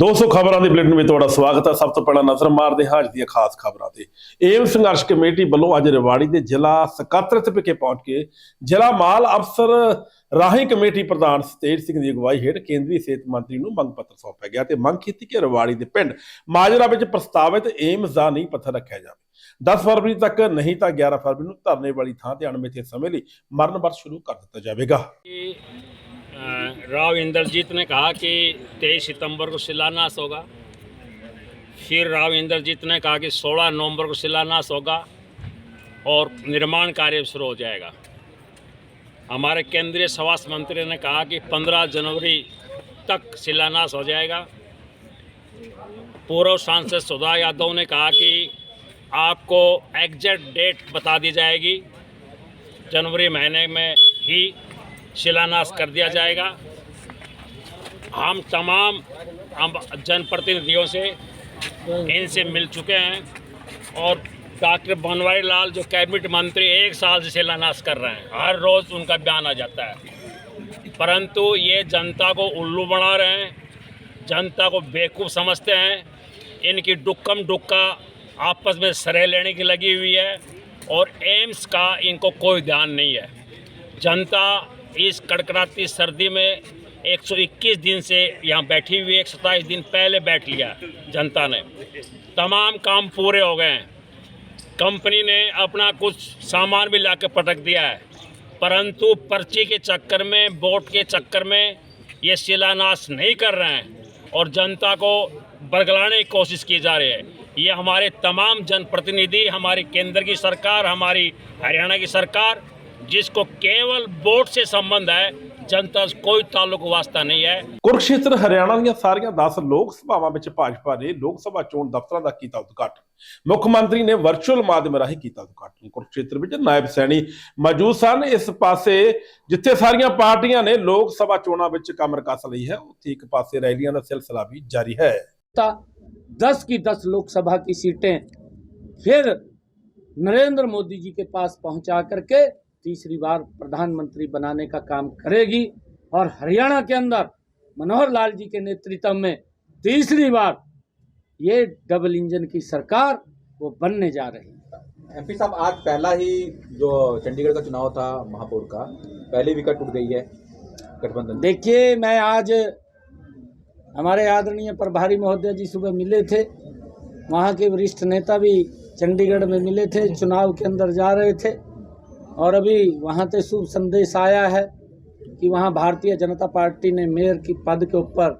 200 ਖਬਰਾਂ ਦੇ ਬੁਲੇਟਿਨ ਵਿੱਚ ਤੁਹਾਡਾ ਸਵਾਗਤ ਹੈ। ਸਭ ਤੋਂ ਪਹਿਲਾਂ ਨਜ਼ਰ ਮਾਰਦੇ ਹਾਂ ਅੱਜ ਦੀਆਂ ਖਾਸ ਖਬਰਾਂ ਤੇ। ਏਮ ਸੰਘਰਸ਼ ਕਮੇਟੀ ਵੱਲੋਂ ਅੱਜ ਰਵਾੜੀ ਦੇ ਜ਼ਿਲ੍ਹਾ ਸਕੱਤਰਤ ਵਿਖੇ ਪਹੁੰਚ ਕੇ ਜ਼ਿਲ੍ਹਾ ਮਾਲ ਅਫਸਰ ਰਾਹੀਂ ਕਮੇਟੀ ਪ੍ਰਧਾਨ ਸਤੇਜ ਸਿੰਘ ਦੀ ਅਗਵਾਈ ਹੇਠ ਕੇਂਦਰੀ ਸਿਹਤ ਮੰਤਰੀ ਨੂੰ ਮੰਗ ਪੱਤਰ ਸੌਂਪਿਆ ਗਿਆ ਤੇ ਮੰਗ ਕੀਤੀ ਕਿ ਰਵਾੜੀ ਦੇ ਪਿੰਡ ਮਾਜਰਾ ਵਿੱਚ ਪ੍ਰਸਤਾਵਿਤ ਏਮਜ਼ ਦਾ ਨੀਂਹ ਪੱਥਰ ਰੱਖਿਆ ਜਾਵੇ। 10 ਫਰਵਰੀ ਤੱਕ ਨਹੀਂ ਤਾਂ 11 ਫਰਵਰੀ ਨੂੰ ਧਰਨੇ ਵਾਲੀ ਥਾਂ ਤੇ ਅਣਮਿੱਥੇ ਸਮੇਂ ਲਈ ਮਰਨ ਵਰਤ ਸ਼ੁਰੂ ਕਰ ਦਿੱਤਾ ਜਾਵੇਗਾ। राव इंद्रजीत ने कहा कि 23 सितंबर को शिलान्यास होगा। फिर राव इंद्रजीत ने कहा कि 16 नवंबर को शिलान्यास होगा और निर्माण कार्य शुरू हो जाएगा। हमारे केंद्रीय स्वास्थ्य मंत्री ने कहा कि 15 जनवरी तक शिलान्यास हो जाएगा। पूर्व सांसद सुधा यादव ने कहा कि आपको एग्जैक्ट डेट बता दी जाएगी। जनवरी महीने में ही शिलान्यास कर दिया जाएगा। हम तमाम हम जनप्रतिनिधियों से इनसे मिल चुके हैं और डॉक्टर बनवारी लाल, जो कैबिनेट मंत्री, एक साल से शिलान्यास कर रहे हैं। हर रोज़ उनका बयान आ जाता है। परंतु ये जनता को उल्लू बना रहे हैं, जनता को बेवकूफ़ समझते हैं। इनकी डुक्कम डुक्का आपस में सरे लेने की लगी हुई है और एम्स का इनको कोई ध्यान नहीं है। जनता इस कड़कड़ाती सर्दी में 121 दिन से यहाँ बैठी हुई, एक सत्ताईस दिन पहले बैठ लिया जनता ने। तमाम काम पूरे हो गए हैं। कंपनी ने अपना कुछ सामान भी ला पटक दिया है। परंतु पर्ची के चक्कर में वोट के चक्कर में ये शिलान्यास नहीं कर रहे हैं और जनता को बरगलाने की कोशिश की जा रही है। ये हमारे तमाम जनप्रतिनिधि, हमारी केंद्र की सरकार, हमारी हरियाणा की सरकार जिसको केवल वोट से संबंध है जनता से कोई ताल्लुक वास्ता नहीं है ਕੁਰਕਸ਼ੇਤਰ ਹਰਿਆਣਾ ਦੀਆਂ ਸਾਰੀਆਂ 10 ਲੋਕ ਸਭਾਵਾਂ ਵਿੱਚ ਭਾਜਪਾ ਨੇ ਲੋਕ ਸਭਾ ਚੋਣ ਦਫ਼ਤਰਾਂ ਦਾ ਕੀਤਾ ਉਦਘਾਟਨ ਮੁੱਖ ਮੰਤਰੀ ਨੇ ਵਰਚੁਅਲ ਮਾਧਿਅਮ ਰਾਹੀਂ ਕੀਤਾ ਉਦਘਾਟਨ ਕੁਰਕਸ਼ੇਤਰ ਵਿੱਚ ਨਾਇਬ ਸੈਣੀ ਮੌਜੂਦ ਸਨ ਇਸ ਪਾਸੇ ਜਿੱਥੇ ਸਾਰੀਆਂ ਪਾਰਟੀਆਂ ਨੇ ਲੋਕ ਸਭਾ ਚੋਣਾਂ ਵਿੱਚ ਕਮਰ ਕੱਸ ਲਈ ਹੈ ਉੱਥੇ ਇੱਕ ਪਾਸੇ ਰੈਲੀਆਂ ਦਾ ਸਿਲਸਿਲਾ ਵੀ ਜਾਰੀ ਹੈ ता दस की दस लोकसभा की सीटें फिर नरेंद्र मोदी जी के पास पहुंचा करके तीसरी बार प्रधानमंत्री बनाने का काम करेगी और हरियाणा के अंदर मनोहर लाल जी के नेतृत्व में तीसरी बार ये डबल इंजन की सरकार वो बनने जा रही है। एमपी साहब आज पहला ही जो चंडीगढ़ का चुनाव था महापौर का पहली विकट टूट गई है गठबंधन देखिए मैं आज हमारे आदरणीय प्रभारी महोदय जी सुबह मिले थे वहाँ के वरिष्ठ नेता भी चंडीगढ़ में मिले थे चुनाव के अंदर जा रहे थे। और अभी वहाँ से शुभ संदेश आया है कि वहाँ भारतीय जनता पार्टी ने मेयर की पद के ऊपर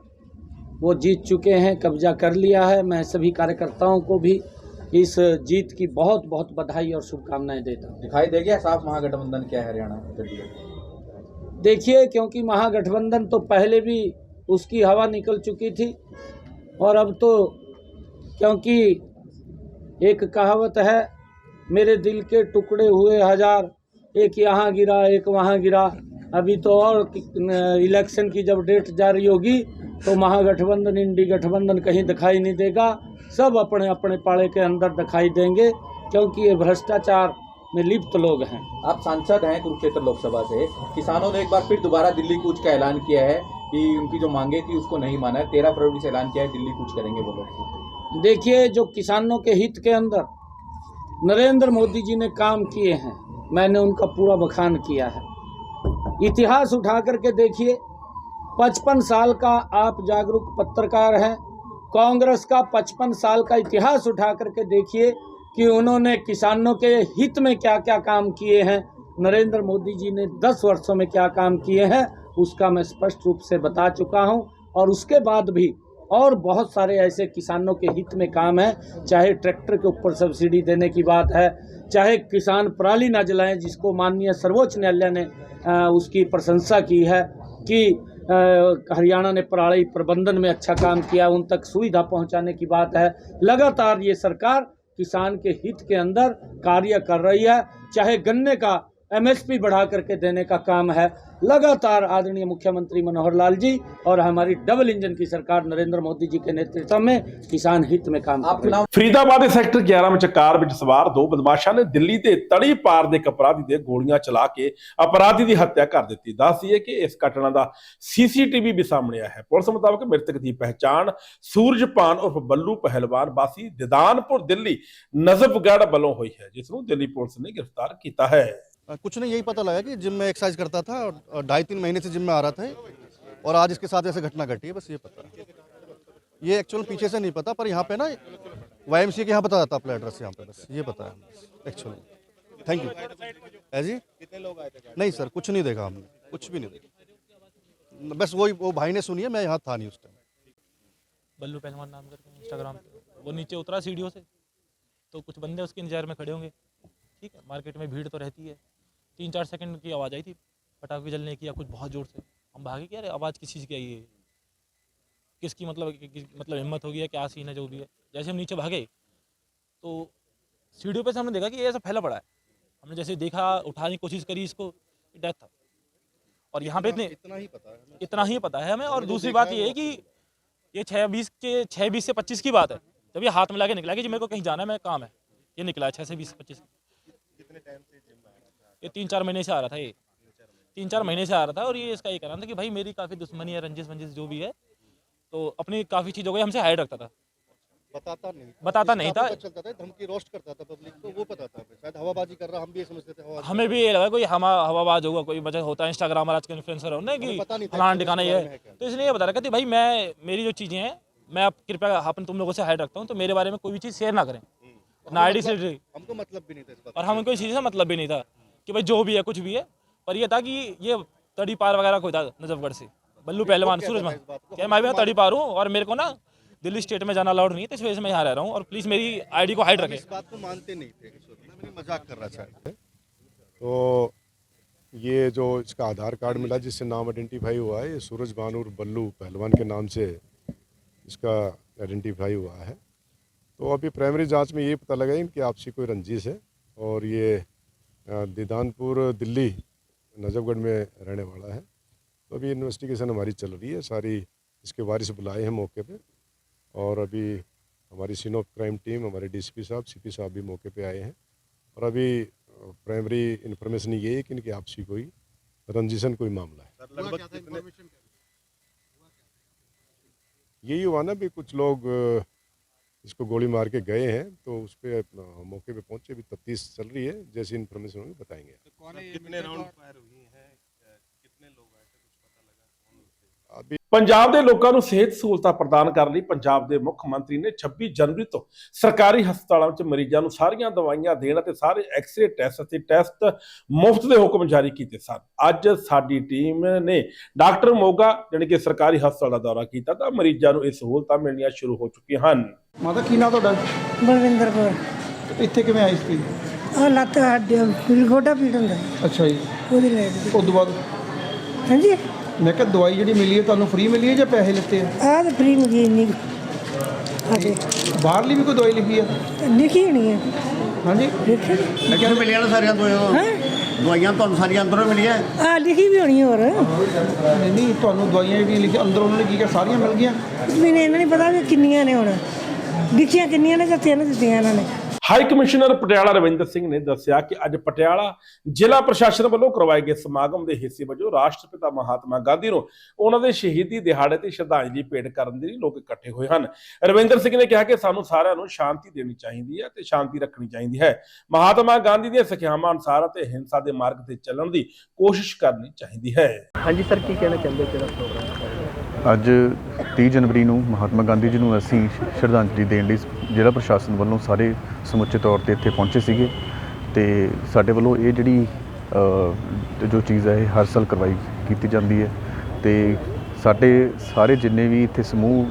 वो जीत चुके हैं कब्जा कर लिया है। मैं सभी कार्यकर्ताओं को भी इस जीत की बहुत बहुत बधाई और शुभकामनाएँ देता हूँ। दिखाई दे गया साफ़ महागठबंधन क्या है हरियाणा देखिए क्योंकि महागठबंधन तो पहले भी उसकी हवा निकल चुकी थी और अब तो क्योंकि एक कहावत है मेरे दिल के टुकड़े हुए हज़ार एक यहाँ गिरा एक वहाँ गिरा। अभी तो और इलेक्शन की जब डेट जारी होगी तो महागठबंधन इंडी गठबंधन कहीं दिखाई नहीं देगा। सब अपने अपने पाड़े के अंदर दिखाई देंगे क्योंकि ये भ्रष्टाचार में लिप्त लोग हैं। आप सांसद हैं कुरुक्षेत्र लोकसभा से। किसानों ने एक बार फिर दोबारा दिल्ली कूच का ऐलान किया है कि उनकी जो मांगे थी उसको नहीं माना है। तेरह फरवरी से ऐलान किया है दिल्ली कूच करेंगे वो लोग। देखिए जो किसानों के हित के अंदर नरेंद्र मोदी जी ने काम किए हैं मैंने उनका पूरा बखान किया है। इतिहास उठा करके देखिए, पचपन साल का आप जागरूक पत्रकार हैं, कांग्रेस का पचपन साल का इतिहास उठा करके देखिए कि उन्होंने किसानों के हित में क्या क्या काम किए हैं। नरेंद्र मोदी जी ने दस वर्षों में क्या काम किए हैं, उसका मैं स्पष्ट रूप से बता चुका हूँ। और उसके बाद भी और बहुत सारे ऐसे किसानों के हित में काम है। चाहे ट्रैक्टर के ऊपर सब्सिडी देने की बात है चाहे किसान पराली ना जलाएँ जिसको माननीय सर्वोच्च न्यायालय ने अ, उसकी प्रशंसा की है कि हरियाणा ने पराली प्रबंधन में अच्छा काम किया उन तक सुविधा पहुँचाने की बात है। लगातार ये सरकार किसान के हित के अंदर कार्य कर रही है। चाहे गन्ने का एमएसपी बढ़ा करके देने का काम है लगातार आदरणीय मुख्यमंत्री मनोहर लाल जी और हमारी डबल इंजन की सरकार नरेंद्र मोदी जी के नेतृत्व में किसान हित में काम आप कर रही है चुनाव ਫਰੀਦਾਬਾਦ ਦੇ ਸੈਕਟਰ 11 ਵਿੱਚ ਕਾਰ ਵਿੱਚ ਸਵਾਰ ਦੋ ਬਦਮਾਸ਼ਾਂ ਨੇ ਦਿੱਲੀ ਦੇ ਤੜੀ ਪਾਰ ਦੇ ਇੱਕ ਅਪਰਾਧੀ ਦੇ ਗੋਲੀਆਂ ਚਲਾ ਕੇ ਅਪਰਾਧੀ ਦੀ ਹੱਤਿਆ ਕਰ ਦਿੱਤੀ ਦੱਸਦੀ ਹੈ ਕਿ ਇਸ ਘਟਨਾ ਦਾ ਸੀਸੀਟੀਵੀ ਵੀ ਸਾਹਮਣੇ ਆਇਆ ਹੈ ਪੁਲਿਸ ਮੁਤਾਬਕ ਮ੍ਰਿਤਕ ਦੀ ਪਹਿਚਾਣ ਸੂਰਜਪਾਨ ਉਰਫ ਬੱਲੂ ਪਹਿਲਵਾਨ ਬਾਸੀ ਦਿਦਾਨਪੁਰ ਦਿੱਲੀ ਨਜ਼ਫਗੜ੍ਹ ਵੱਲੋਂ ਹੋਈ ਹੈ ਜਿਸ ਨੂੰ ਦਿੱਲੀ ਪੁਲਿਸ ਨੇ ਗ੍ਰਿਫਤਾਰ ਕੀਤਾ ਹੈ अ, कुछ नहीं, यही पता लगा कि जिम में एक्सरसाइज करता था और ढाई तीन महीने से जिम में आ रहा था और आज इसके साथ ऐसे घटना घटी है, बस ये पता ये एक्चुअल पीछे से नहीं पता, पर यहाँ पे ना वाई एम सी के यहाँ पता जाता अपना एड्रेस यहाँ पे, बस ये पता है। एक्चुअली थैंक यू है जी? कितने लोग आए थे नहीं सर, कुछ नहीं देखा हमने, कुछ भी नहीं देखा। बस वही, वो भाई ने सुनी है, मैं यहाँ था नहीं उस टाइम बल्लू पहलवान नाम करके इंस्टाग्राम पे। वो नीचे उतरा सीढ़ियों से तो कुछ बंदे उसके इंतज़ार में खड़े होंगे। ठीक है मार्केट में भीड़ तो रहती है। तीन चार सेकंड की आवाज़ आई थी पटाखे जलने की या कुछ बहुत ज़ोर से। हम भागे कि अरे आवाज़ किस चीज़ की आई है? किसकी मतलब कि, कि, मतलब हिम्मत होगी या क्या सीन है जो भी है? जैसे हम नीचे भागे तो सीढ़ियों पे से हमने देखा कि ये ऐसा फैला पड़ा है। हमने जैसे देखा उठाने की कोशिश करी इसको डेथ था। और यहाँ पे इतने इतना ही पता है इतना ही पता है हमें। और दूसरी बात ये है कि ये छः बीस के छः बीस से पच्चीस की बात है। जब ये हाथ में लाके निकला कि जी मेरे को कहीं जाना है मेरा काम है। ये निकला है छः से बीस पच्चीस। ये तीन चार महीने से आ रहा था ये। तीन चार महीने से आ रहा था और ये इसका ये कहना था कि भाई मेरी काफ़ी दुश्मनी है रंजिश वंजिश जो भी है तो अपनी काफ़ी चीज़ों को हमसे हाइड रखता था। बताता नहीं। बताता नहीं था। पता चलता था धमकी रोस्ट करता था पब्लिक को वो बताता था शायद हवाबाजी कर रहा हम भी समझते थे हमें भी ये लगा कोई हवा हवाबाज होगा कोई वजह होता है इंस्टाग्राम और आज के इन्फ्लुएंसर हो ना कि हमें पता फलाना ठिकाना ये है। तो इसलिए ये बता रखा था भाई मैं मेरी जो चीज़ें हैं मैं आप कृपया अपन तुम लोगों से हाइड रखता हूँ तो मेरे बारे में कोई भी चीज़ शेयर ना करें। ना आई डी से हमको मतलब भी नहीं था और हमें कोई चीज़ से मतलब भी नहीं था। कि भाई जो भी है कुछ भी है। पर ये था कि ये तड़ी पार वगैरह कोई था नजफगढ़ से। बल्लू पहलवान सूरज मान? क्या मैं भी तड़ी पार हूँ और मेरे को ना दिल्ली स्टेट में जाना अलाउड नहीं है तो इस वजह से मैं यहाँ रह रहा हूँ और प्लीज़ मेरी आईडी को हाइड रखें। इस बात को मानते नहीं थे मज़ाक कर रहा था। तो ये जो इसका आधार कार्ड मिला जिससे नाम आइडेंटिफाई हुआ है ये सूरज बानूर बल्लू पहलवान के नाम से इसका आइडेंटिफाई हुआ है। तो अभी प्राइमरी जाँच में ये पता लगा कि आपसी कोई रंजिश है और ये दीदानपुर दिल्ली नजफगढ़ में रहने वाला है। तो अभी इन्वेस्टिगेशन हमारी चल रही है सारी इसके वारिस बुलाए हैं मौके पे। और अभी हमारी सीन ऑफ़ क्राइम टीम हमारे डीसीपी साहब सीपी साहब भी मौके पे आए हैं। और अभी प्राइमरी इन्फॉर्मेशन ये है कि इनकी आपसी कोई रंजिशन कोई मामला है। यही हुआ ना भी कुछ लोग अ, इसको गोली मार के गए हैं तो उस पर मौके पे पहुंचे अभी तफ्तीश चल रही है जैसी इन्फॉर्मेशन होगी बताएंगे कितने राउंड फायर हुई ਪੰਜਾਬ ਦੇ ਲੋਕਾਂ ਨੂੰ ਸਿਹਤ ਸਹੂਲਤਾਂ ਪ੍ਰਦਾਨ ਕਰਨ ਲਈ ਪੰਜਾਬ ਦੇ ਮੁੱਖ ਮੰਤਰੀ ਨੇ 26 ਜਨਵਰੀ ਤੋਂ ਸਰਕਾਰੀ ਹਸਪਤਾਲਾਂ ਵਿੱਚ ਮਰੀਜ਼ਾਂ ਨੂੰ ਸਾਰੀਆਂ ਦਵਾਈਆਂ ਦੇਣ ਅਤੇ ਸਾਰੇ ਐਕਸ-ਰੇ ਟੈਸਟ ਅਤੇ ਟੈਸਟ ਮੁਫਤ ਦੇ ਹੁਕਮ ਜਾਰੀ ਕੀਤੇ ਸਨ। ਅੱਜ ਸਾਡੀ ਟੀਮ ਨੇ ਡਾਕਟਰ ਮੋਗਾ ਜਾਣੀ ਕਿ ਸਰਕਾਰੀ ਹਸਪਤਾਲ ਦਾ ਦੌਰਾ ਕੀਤਾ ਤਾਂ ਮਰੀਜ਼ਾਂ ਨੂੰ ਇਹ ਸਹੂਲਤਾਂ ਮਿਲਣੀਆਂ ਸ਼ੁਰੂ ਹੋ ਚੁੱਕੀਆਂ ਹਨ। ਮਾਤਾ ਕੀ ਨਾਂ ਤੁਹਾਡਾ? ਬਲਵਿੰਦਰ ਕੌਰ। ਇੱਥੇ ਕਿਵੇਂ ਆਈ ਸੀ? ਆ ਲੱਤ ਹੱਡੀ ਗੋਡਾ ਪੀੜ ਹੁੰਦਾ। ਅੱਛਾ ਜੀ। ਉਹਦੀ ਲੈ ਲਈ ਉਸ ਤੋਂ ਬਾਅਦ? ਹਾਂਜੀ। ਮੈਂ ਕਿਹਾ ਦਵਾਈ ਜਿਹੜੀ ਮਿਲੀ ਹੈ ਤੁਹਾਨੂੰ ਫ੍ਰੀ ਮਿਲੀ ਹੈ ਜਾਂ ਪੈਸੇ ਲਿੱਤੇ ਆ? ਆਹ ਤਾਂ ਫ੍ਰੀ ਮਿਲੀ ਇੰਨੀ ਹਾਂਜੀ। ਬਾਹਰਲੀ ਵੀ ਕੋਈ ਦਵਾਈ ਲਿਖੀ ਹੈ ਲਿਖੀ ਹੋਣੀ ਹੈ ਹਾਂਜੀ। ਲਿਖੀ ਮੈਂ ਕਿਹਾ ਮਿਲੀਆਂ ਨਾ ਸਾਰੀਆਂ ਦਵਾਈਆਂ ਹੈ? ਦਵਾਈਆਂ ਤੁਹਾਨੂੰ ਸਾਰੀਆਂ ਅੰਦਰੋਂ ਮਿਲੀਆਂ। ਆ ਲਿਖੀ ਵੀ ਹੋਣੀ ਹੋਰ। ਨਹੀਂ ਨਹੀਂ ਤੁਹਾਨੂੰ ਦਵਾਈਆਂ ਜਿਹੜੀਆਂ ਲਿਖੀ ਅੰਦਰ ਉਹਨਾਂ ਨੇ ਕੀ ਕਿਹਾ ਸਾਰੀਆਂ ਮਿਲ ਗਈਆਂ? ਮੈਨੂੰ ਇਹਨਾਂ ਨਹੀਂ ਪਤਾ ਵੀ ਕਿੰਨੀਆਂ ਨੇ ਹੁਣ। ਲਿਖੀਆਂ ਕਿੰਨੀਆਂ ਨੇ ਜਾਂ ਤਿੰਨ ਦਿੱਤੀਆਂ ਇਹਨਾਂ ਨੇ। ਹਾਈ ਕਮਿਸ਼ਨਰ ਪਟਿਆਲਾ ਰਵਿੰਦਰ ਸਿੰਘ ਨੇ ਦੱਸਿਆ ਕਿ ਅੱਜ ਪਟਿਆਲਾ ਜ਼ਿਲ੍ਹਾ ਪ੍ਰਸ਼ਾਸਨ ਵੱਲੋਂ ਕਰਵਾਏ ਗਏ ਸਮਾਗਮ ਦੇ ਹਿੱਸੇ ਵਜੋਂ ਰਾਸ਼ਟਰਪਿਤਾ ਮਹਾਤਮਾ ਗਾਂਧੀ ਨੂੰ ਉਹਨਾਂ ਦੇ ਸ਼ਹੀਦੀ ਦਿਹਾੜੇ ਤੇ ਸ਼ਰਧਾਂਜਲੀ ਭੇਟ ਕਰਨ ਦੇ ਲਈ ਲੋਕ ਇਕੱਠੇ ਹੋਏ ਹਨ। ਰਵਿੰਦਰ ਸਿੰਘ ਨੇ ਕਿਹਾ ਕਿ ਸਾਨੂੰ ਸਾਰਿਆਂ ਨੂੰ ਸ਼ਾਂਤੀ ਦੇਣੀ ਚਾਹੀਦੀ ਹੈ ਤੇ ਸ਼ਾਂਤੀ ਰੱਖਣੀ ਚਾਹੀਦੀ ਹੈ। ਮਹਾਤਮਾ ਗਾਂਧੀ ਦੀਆਂ ਸਿੱਖਿਆਵਾਂ ਅਨੁਸਾਰ ਅਤੇ ਹਿੰਸਾ ਦੇ ਮਾਰਗ ਤੇ ਚੱਲਣ ਦੀ ਕੋਸ਼ਿਸ਼ ਕਰਨੀ ਚਾਹੀਦੀ ਹੈ। ਹਾਂਜੀ, ਸਰ, ਕੀ ਕਹਿਣਾ ਚਾਹੁੰਦੇ ਜਿਹੜਾ ਪ੍ਰੋਗਰਾਮ? ਅੱਜ 30 ਜਨਵਰੀ ਨੂੰ ਮਹਾਤਮਾ ਗਾਂਧੀ ਜੀ ਨੂੰ ਅਸੀਂ ਸ਼ਰਧਾਂਜਲੀ ਦੇਣ ਲਈ ਜ਼ਿਲ੍ਹਾ ਪ੍ਰਸ਼ਾਸਨ ਵੱਲੋਂ ਸਾਰੇ ਸਮੁੱਚੇ ਤੌਰ ਤੇ ਇੱਥੇ ਪਹੁੰਚੇ ਸੀਗੇ ਤੇ ਸਾਡੇ ਵੱਲੋਂ ਇਹ ਜਿਹੜੀ ਜੋ ਚੀਜ਼ ਹੈ, ਇਹ ਹਰ ਸਾਲ ਕਰਵਾਈ ਕੀਤੀ ਜਾਂਦੀ ਹੈ ਤੇ ਸਾਡੇ ਸਾਰੇ ਜਿੰਨੇ ਵੀ ਇੱਥੇ ਸਮੂਹ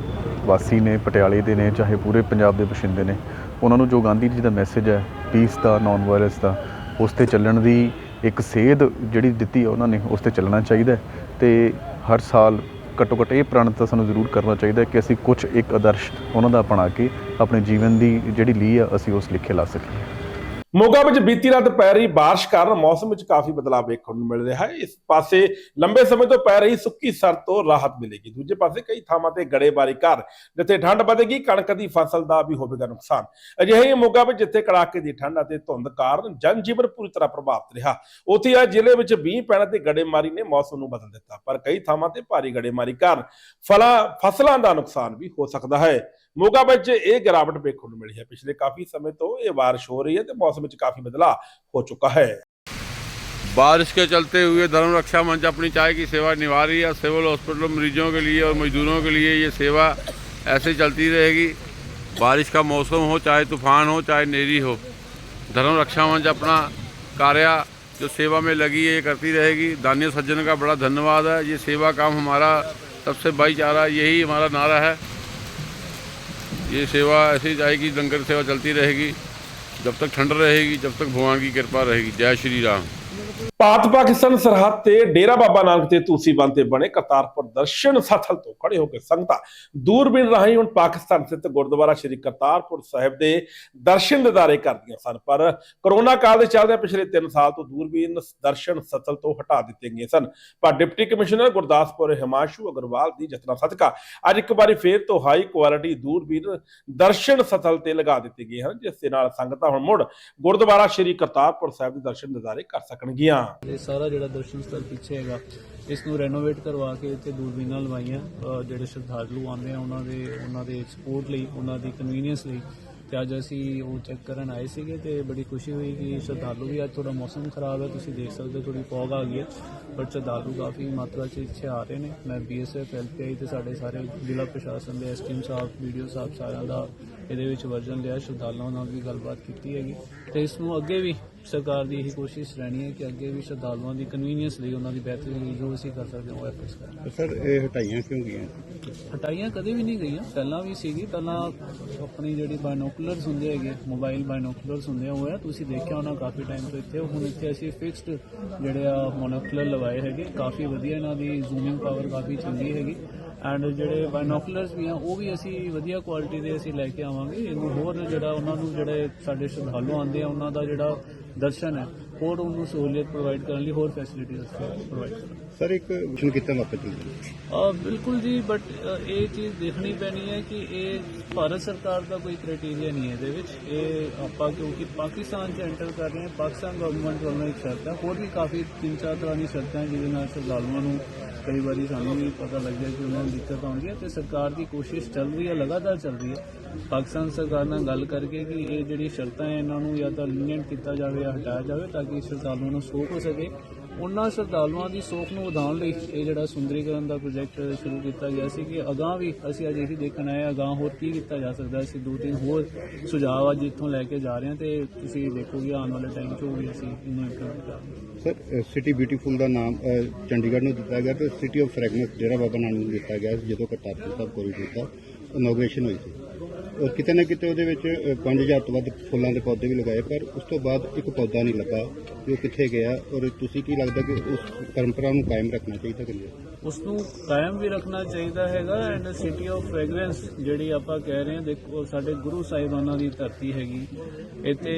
ਵਾਸੀ ਨੇ, ਪਟਿਆਲੇ ਦੇ ਨੇ, ਚਾਹੇ ਪੂਰੇ ਪੰਜਾਬ ਦੇ ਬਸ਼ਿੰਦੇ ਨੇ, ਉਹਨਾਂ ਨੂੰ ਜੋ ਗਾਂਧੀ ਜੀ ਦਾ ਮੈਸੇਜ ਹੈ ਪੀਸ ਦਾ ਨਾਨ ਵਾਇਲੈਂਸ ਦਾ, ਉਸ ਤੇ ਚੱਲਣ ਦੀ ਇੱਕ ਸੇਧ ਜਿਹੜੀ ਦਿੱਤੀ ਹੈ ਉਹਨਾਂ ਨੇ, ਉਸ ਤੇ ਚੱਲਣਾ ਚਾਹੀਦਾ ਹੈ ਤੇ ਹਰ ਸਾਲ ਘੱਟੋ ਘੱਟ ਇਹ ਪ੍ਰਣ ਤਾਂ ਸਾਨੂੰ ਜ਼ਰੂਰ ਕਰਨਾ ਚਾਹੀਦਾ ਕਿ ਅਸੀਂ ਕੁਝ ਇੱਕ ਆਦਰਸ਼ ਉਹਨਾਂ ਦਾ ਅਪਣਾ ਕੇ ਆਪਣੇ ਜੀਵਨ ਦੀ ਜਿਹੜੀ ਲੀਹ ਆ, ਅਸੀਂ ਉਸ ਲਿਖੇ ਲਾ ਸਕੀਏ। ਮੋਗਾ ਵਿੱਚ ਬੀਤੀ ਰਾਤ ਪੈ ਰਹੀ بارش ਕਾਰਨ ਮੌਸਮ ਵਿੱਚ ਕਾਫੀ ਬਦਲਾਅ ਵੇਖਣ ਨੂੰ ਮਿਲ ਰਿਹਾ ਹੈ ਇਸ ਪਾਸੇ ਲੰਬੇ ਸਮੇਂ ਤੋਂ ਪੈ ਰਹੀ ਸੁੱਕੀ ਸਰਦ ਤੋਂ ਰਾਹਤ ਮਿਲੇਗੀ ਦੂਜੇ ਪਾਸੇ ਕਈ ਥਾਵਾਂ ਤੇ ਗੜੇਬਾਰੀ ਕਰ ਜਿੱਥੇ ਠੰਡ ਵਧੇਗੀ ਕਣਕ ਦੀ ਫਸਲ ਦਾ ਵੀ ਹੋਵੇਗਾ ਨੁਕਸਾਨ ਅਜਿਹੇ ਹੀ ਮੋਗਾ ਵਿੱਚ ਜਿੱਥੇ ਕੜਾਕੇ ਦੀ ਠੰਡ ਅਤੇ ਧੁੰਦ ਕਾਰਨ ਜਨਜੀਵਨ ਪੂਰੀ ਤਰ੍ਹਾਂ ਪ੍ਰਭਾਵਿਤ ਰਿਹਾ ਉੱਥੇ ਆ ਜ਼ਿਲ੍ਹੇ ਵਿੱਚ ਮੀਂਹ ਪੈਣ ਤੇ ਗੜੇਮਾਰੀ ਨੇ ਮੌਸਮ ਨੂੰ ਬਦਲ ਦਿੱਤਾ ਪਰ ਕਈ ਥਾਵਾਂ ਤੇ ਭਾਰੀ ਗੜੇਮਾਰੀ ਕਾਰਨ ਫਲਾਂ ਫਸਲਾਂ ਦਾ ਨੁਕਸਾਨ ਵੀ ਹੋ ਸਕਦਾ ਹੈ ਮੋਗਾ ਵਿੱਚ ਇਹ ਗਿਰਾਵਟ ਵੇਖਣ ਨੂੰ ਮਿਲੀ ਹੈ ਪਿਛਲੇ ਕਾਫੀ ਸਮੇਂ ਤੋਂ ਇਹ ਬਾਰਿਸ਼ ਹੋ ਰਹੀ ਹੈ ਤੇ ਮੌਸਮ ਵਿੱਚ ਕਾਫੀ ਬਦਲਾਅ ਹੋ ਚੁੱਕਾ ਹੈ बारिश के चलते हुए धर्म रक्षा मंच अपनी चाय की सेवा निभा रही है सिविल हॉस्पिटल मरीजों के लिए और मजदूरों के लिए ये सेवा ऐसे चलती रहेगी बारिश का मौसम हो चाहे तूफान हो चाहे नेरी हो धर्म रक्षा मंच अपना कार्य जो सेवा में लगी है ये करती रहेगी दानिया सज्जन का बड़ा धन्यवाद है ये सेवा काम हमारा सबसे भाईचारा यही हमारा नारा है ये सेवा ऐसी जाएगी लंगर सेवा चलती रहेगी जब तक ठंड रहेगी जब तक भगवान की कृपा रहेगी जय श्री राम ਭਾਰਤ ਪਾਕਿਸਤਾਨ ਸਰਹੱਦ ਤੇ ਡੇਰਾ ਬਾਬਾ ਨਾਨਕ ਤੇ ਤੂਸੀ ਬੰਦ ਤੇ ਬਣੇ ਕਰਤਾਰਪੁਰ ਦਰਸ਼ਨ ਸਥਲ ਤੋਂ ਖੜੇ ਹੋ ਕੇ ਸੰਗਤਾਂ ਦੂਰਬੀਨ ਰਾਹੀਂ ਹੁਣ ਪਾਕਿਸਤਾਨ ਸਥਿਤ ਗੁਰਦੁਆਰਾ ਸ੍ਰੀ ਕਰਤਾਰਪੁਰ ਸਾਹਿਬ ਦੇ ਦਰਸ਼ਨ ਦਿਦਾਰੇ ਕਰਦੀਆਂ ਸਨ। ਪਰ ਕਰੋਨਾ ਕਾਲ ਦੇ ਚੱਲਦੇ ਪਿਛਲੇ 3 ਸਾਲ ਤੋਂ ਦੂਰਬੀਨ ਦਰਸ਼ਨ ਸਥਲ ਤੋਂ ਹਟਾ ਦਿੱਤੇ ਗਏ ਸਨ। ਪਰ ਡਿਪਟੀ ਕਮਿਸ਼ਨਰ ਗੁਰਦਾਸਪੁਰ ਹਿਮਾਂਸ਼ੂ ਅਗਰਵਾਲ ਦੀ ਜਤਨਾ ਸਦਕਾ ਅੱਜ ਇੱਕ ਵਾਰੀ ਫੇਰ ਤੋਂ ਹਾਈ ਕੁਆਲਿਟੀ ਦੂਰਬੀਨ ਦਰਸ਼ਨ ਸਥਲ ਤੇ ਲਗਾ ਦਿੱਤੇ ਗਏ ਹਨ, ਜਿਸ ਦੇ ਨਾਲ ਸੰਗਤਾਂ ਹੁਣ ਮੁੜ ਗੁਰਦੁਆਰਾ ਸ੍ਰੀ ਕਰਤਾਰਪੁਰ ਸਾਹਿਬ ਦੇ ਦਰਸ਼ਨ ਦਿਦਾਰੇ ਕਰ ਸਕਣਗੀਆਂ। ਇਹ ਸਾਰਾ ਜਿਹੜਾ ਦਰਸ਼ਨ ਸਥਲ ਪਿੱਛੇ ਹੈਗਾ, ਇਸ ਨੂੰ ਰੈਨੋਵੇਟ ਕਰਵਾ ਕੇ ਇੱਥੇ ਦੂਰਬੀਨਾਂ ਲਵਾਈਆਂ ਜਿਹੜੇ ਸ਼ਰਧਾਲੂ ਆਉਂਦੇ ਆ ਉਹਨਾਂ ਦੇ ਉਹਨਾਂ ਦੇ ਸਪੋਰਟ ਲਈ, ਉਹਨਾਂ ਦੀ ਕਨਵੀਨੀਅੰਸ ਲਈ। ਤੇ ਅੱਜ ਅਸੀਂ ਉਹ ਚੈੱਕ ਕਰਨ ਆਏ ਸੀਗੇ ਤੇ ਬੜੀ ਖੁਸ਼ੀ ਹੋਈ ਕਿ ਸ਼ਰਧਾਲੂ ਵੀ ਅੱਜ ਥੋੜਾ ਮੌਸਮ ਖਰਾਬ ਹੈ, ਤੁਸੀਂ ਦੇਖ ਸਕਦੇ ਹੋ ਥੋੜੀ ਫੌਗ ਆ ਗਈ ਹੈ ਬਟ ਸ਼ਰਧਾਲੂ ਕਾਫੀ ਮਾਤਰਾ 'ਚ ਇੱਥੇ ਆ ਰਹੇ ਨੇ। ਮੈਂ ਬੀਐਸਐਫ ਐਲਪੀਆਈ ਤੇ ਸਾਡੇ ਸਾਰੇ ਜ਼ਿਲ੍ਹਾ ਪ੍ਰਸ਼ਾਸਨ ਦੇ ਐਸਟੀਐਮ ਸਾਹਿਬ ਵੀਡੀਓ ਸਾਹਿਬ ਸਾਰਿਆਂ ਦਾ ਇਹਦੇ ਵਿੱਚ ਵਰਜਨ ਲਿਆ, ਸ਼ਰਧਾਲੂਆਂ ਨਾਲ ਵੀ ਗੱਲਬਾਤ ਕੀਤੀ ਹੈਗੀ। ਤੇ ਇਸ ਨੂੰ ਅੱਗੇ ਵੀ ਸਰਕਾਰ ਦੀ ਇਹੀ ਕੋਸ਼ਿਸ਼ ਰਹਿਣੀ ਹੈ ਕਿ ਅੱਗੇ ਵੀ ਸ਼ਰਧਾਲੂਆਂ ਦੀ ਕਨਵੀਨੀਅੰਸ ਲਈ ਉਹਨਾਂ ਦੀ ਬਿਹਤਰੀ ਲਈ ਜੋ ਅਸੀਂ ਕਰ ਸਕਦੇ ਹਾਂ ਉਹ ਐਫਰਟਸ ਕਰਾਂਗੇ ਸਰ ਇਹ ਹਟਾਈਆਂ ਕਿਉਂ ਗਈਆਂ? ਹਟਾਈਆਂ ਕਦੇ ਵੀ ਨਹੀਂ ਗਈਆਂ। ਪਹਿਲਾਂ ਵੀ ਸੀਗੀ ਪਹਿਲਾਂ ਆਪਣੀ ਜਿਹੜੀ ਬਾਇਨੋਕੂਲਰਸ ਹੁੰਦੇ ਹੈਗੇ ਮੋਬਾਈਲ ਬਾਇਨੋਕੂਲਰਸ ਹੁੰਦੇ ਉਹ ਆ ਤੁਸੀਂ ਦੇਖਿਆ ਹੋਣਾ ਕਾਫੀ ਟਾਈਮ ਤੋਂ ਇੱਥੇ। ਹੁਣ ਇੱਥੇ ਅਸੀਂ ਫਿਕਸਡ ਜਿਹੜੇ ਆ ਮੋਨੋਕੂਲਰ ਲਵਾਏ ਹੈਗੇ ਕਾਫੀ ਵਧੀਆ ਇਹਨਾਂ ਦੀ ਜ਼ੂਮਿੰਗ ਪਾਵਰ ਕਾਫੀ ਚੰਗੀ ਹੈਗੀ। ਐਂਡ ਜਿਹੜੇ ਬਾਇਨੋਕੂਲਰਸ ਵੀ ਆ, ਉਹ ਵੀ ਅਸੀਂ ਵਧੀਆ ਕੁਆਲਿਟੀ ਦੇ ਅਸੀਂ ਲੈ ਕੇ ਆਵਾਂਗੇ। ਇਹਨੂੰ ਹੋਰ ਜਿਹੜਾ ਉਹਨਾਂ ਨੂੰ ਜਿਹੜੇ ਸਾਡੇ ਸ਼ਰਧਾਲੂ ਆਉਂਦੇ ਆ, ਉਹਨਾਂ ਦਾ ਜਿਹੜਾ ਦਰਸ਼ਨ ਹੈ ਹੋਰ ਉਹਨੂੰ ਸਹੂਲੀਅਤ ਪ੍ਰੋਵਾਈਡ ਕਰਨ ਲਈ ਹੋਰ ਫੈਸਿਲਿਟੀਜ਼ ਪ੍ਰੋਵਾਈਡ ਕਰਾਂਗੇ। ਸਰ ਇੱਕ ਵਿਸ਼ਨ ਕੀਤਾ ਵਾਪਸ ਅ, ਬਿਲਕੁਲ ਜੀ ਬਟ ਇਹ ਚੀਜ਼ ਦੇਖਣੀ ਪੈਣੀ ਹੈ ਕਿ ਇਹ ਭਾਰਤ ਸਰਕਾਰ ਦਾ ਕੋਈ ਕ੍ਰਾਈਟੇਰੀਆ ਨਹੀਂ ਹੈ ਇਹਦੇ ਵਿੱਚ। ਇਹ ਆਪਾਂ ਕਿਉਂਕਿ ਪਾਕਿਸਤਾਨ 'ਚ ਐਂਟਰ ਕਰ ਰਹੇ ਹਾਂ ਪਾਕਿਸਤਾਨ ਗਵਰਨਮੈਂਟ ਵੱਲੋਂ ਇੱਕ ਸ਼ਰਤ ਹੈ। ਹੋਰ ਵੀ ਕਾਫੀ ਤਿੰਨ ਚਾਰ ਤਰ੍ਹਾਂ ਦੀ ਸ਼ਰਤਾਂ ਹੈ ਜਿਹਦੇ ਨਾਲ ਸ਼ਰਧਾਲੂਆਂ ਨੂੰ ਕਈ ਵਾਰੀ ਸਾਨੂੰ ਵੀ ਪਤਾ ਲੱਗਦਾ ਕਿ ਉਹਨਾਂ ਨੂੰ ਦਿੱਕਤ ਆਉਂਦੀ ਹੈ ਤੇ ਸਰਕਾਰ ਦੀ ਕੋਸ਼ਿਸ਼ ਚੱਲ ਰਹੀ ਹੈ ਲਗਾਤਾਰ ਚੱਲ ਰਹੀ ਹੈ। ਪਾਕਿਸਤਾਨ ਸਰਕਾਰ ਨਾਲ ਗੱਲ ਕਰਕੇ ਕਿ ਇਹ ਜਿਹੜੀ ਸ਼ਰਤਾਂ ਹੈ ਇਹਨਾਂ ਨੂੰ ਜਾਂ ਤਾਂ ਲੀਨੀਅੰਟ ਕੀਤਾ ਜਾਵੇ ਜਾਂ ਹਟਾਇਆ ਜਾਵੇ ਤਾਂ ਕਿ ਸ਼ਰਧਾਲੂਆਂ ਨੂੰ ਸੋਖ ਹੋ ਸਕੇ। ਉਹਨਾਂ ਸ਼ਰਧਾਲੂਆਂ ਦੀ ਸੋਖ ਨੂੰ ਵਧਾਉਣ ਲਈ ਇਹ ਜਿਹੜਾ ਸੁੰਦਰੀਕਰਨ ਦਾ ਪ੍ਰੋਜੈਕਟ ਸ਼ੁਰੂ ਕੀਤਾ ਗਿਆ ਸੀ ਕਿ ਅਗਾਂਹ ਵੀ ਅਸੀਂ ਅੱਜ ਇਹੀ ਦੇਖਣ ਆਏ ਹਾਂ, ਅਗਾਂਹ ਹੋਰ ਕੀ ਕੀਤਾ ਜਾ ਸਕਦਾ ਅਸੀਂ ਦੋ ਤਿੰਨ ਹੋਰ ਸੁਝਾਅ ਅੱਜ ਇੱਥੋਂ ਲੈ ਕੇ ਜਾ ਰਹੇ ਹਾਂ ਤੇ ਤੁਸੀਂ ਦੇਖੋਗੇ ਆਉਣ ਵਾਲੇ ਟਾਈਮ 'ਚ ਉਹ ਵੀ ਅਸੀਂ ਇਹਨੂੰ ਇੰਪਲੀਮੈਂਟ ਕਰਾਂਗੇ ਸਰ ਸਿਟੀ ਬਿਊਟੀਫੁਲ ਦਾ ਨਾਮ ਚੰਡੀਗੜ੍ਹ ਨੂੰ ਦਿੱਤਾ ਗਿਆ ਤੇ city of fragrance Dera Baba Nanak ਨੂੰ ਦਿੱਤਾ ਗਿਆ ਸੀ ਜਦੋਂ ਕਰਤਾਰਪੁਰ ਸਾਹਿਬ ਕੋਰੀਡੋਰ ਦਾ ਇਨੋਗ੍ਰੇਸ਼ਨ ਹੋਈ ਸੀ। ਔਰ ਕਿਤੇ ਨਾ ਕਿਤੇ ਉਹਦੇ ਵਿੱਚ ਅ, 5000 ਤੋਂ ਵੱਧ ਫੁੱਲਾਂ ਦੇ ਪੌਦੇ ਵੀ ਲਗਾਏ ਪਰ ਉਸ ਤੋਂ ਬਾਅਦ ਇੱਕ ਪੌਦਾ ਨਹੀਂ ਲੱਗਾ ਕਿ ਉਹ ਕਿੱਥੇ ਗਿਆ ਔਰ ਤੁਸੀਂ ਕੀ ਲੱਗਦਾ ਕਿ ਉਸ ਪਰੰਪਰਾ ਨੂੰ ਕਾਇਮ ਰੱਖਣਾ ਚਾਹੀਦਾ ਕਿ ਨਹੀਂ? ਉਸ ਨੂੰ ਕਾਇਮ ਵੀ ਰੱਖਣਾ ਚਾਹੀਦਾ ਹੈਗਾ ਐਂਡ ਸਿਟੀ ਆਫ ਫ੍ਰੈਗਰੈਂਸ ਜਿਹੜੀ ਆਪਾਂ ਕਹਿ ਰਹੇ ਹਾਂ ਦੇਖੋ ਸਾਡੇ ਗੁਰੂ ਸਾਹਿਬਾਨਾਂ ਦੀ ਧਰਤੀ ਹੈਗੀ। ਇੱਥੇ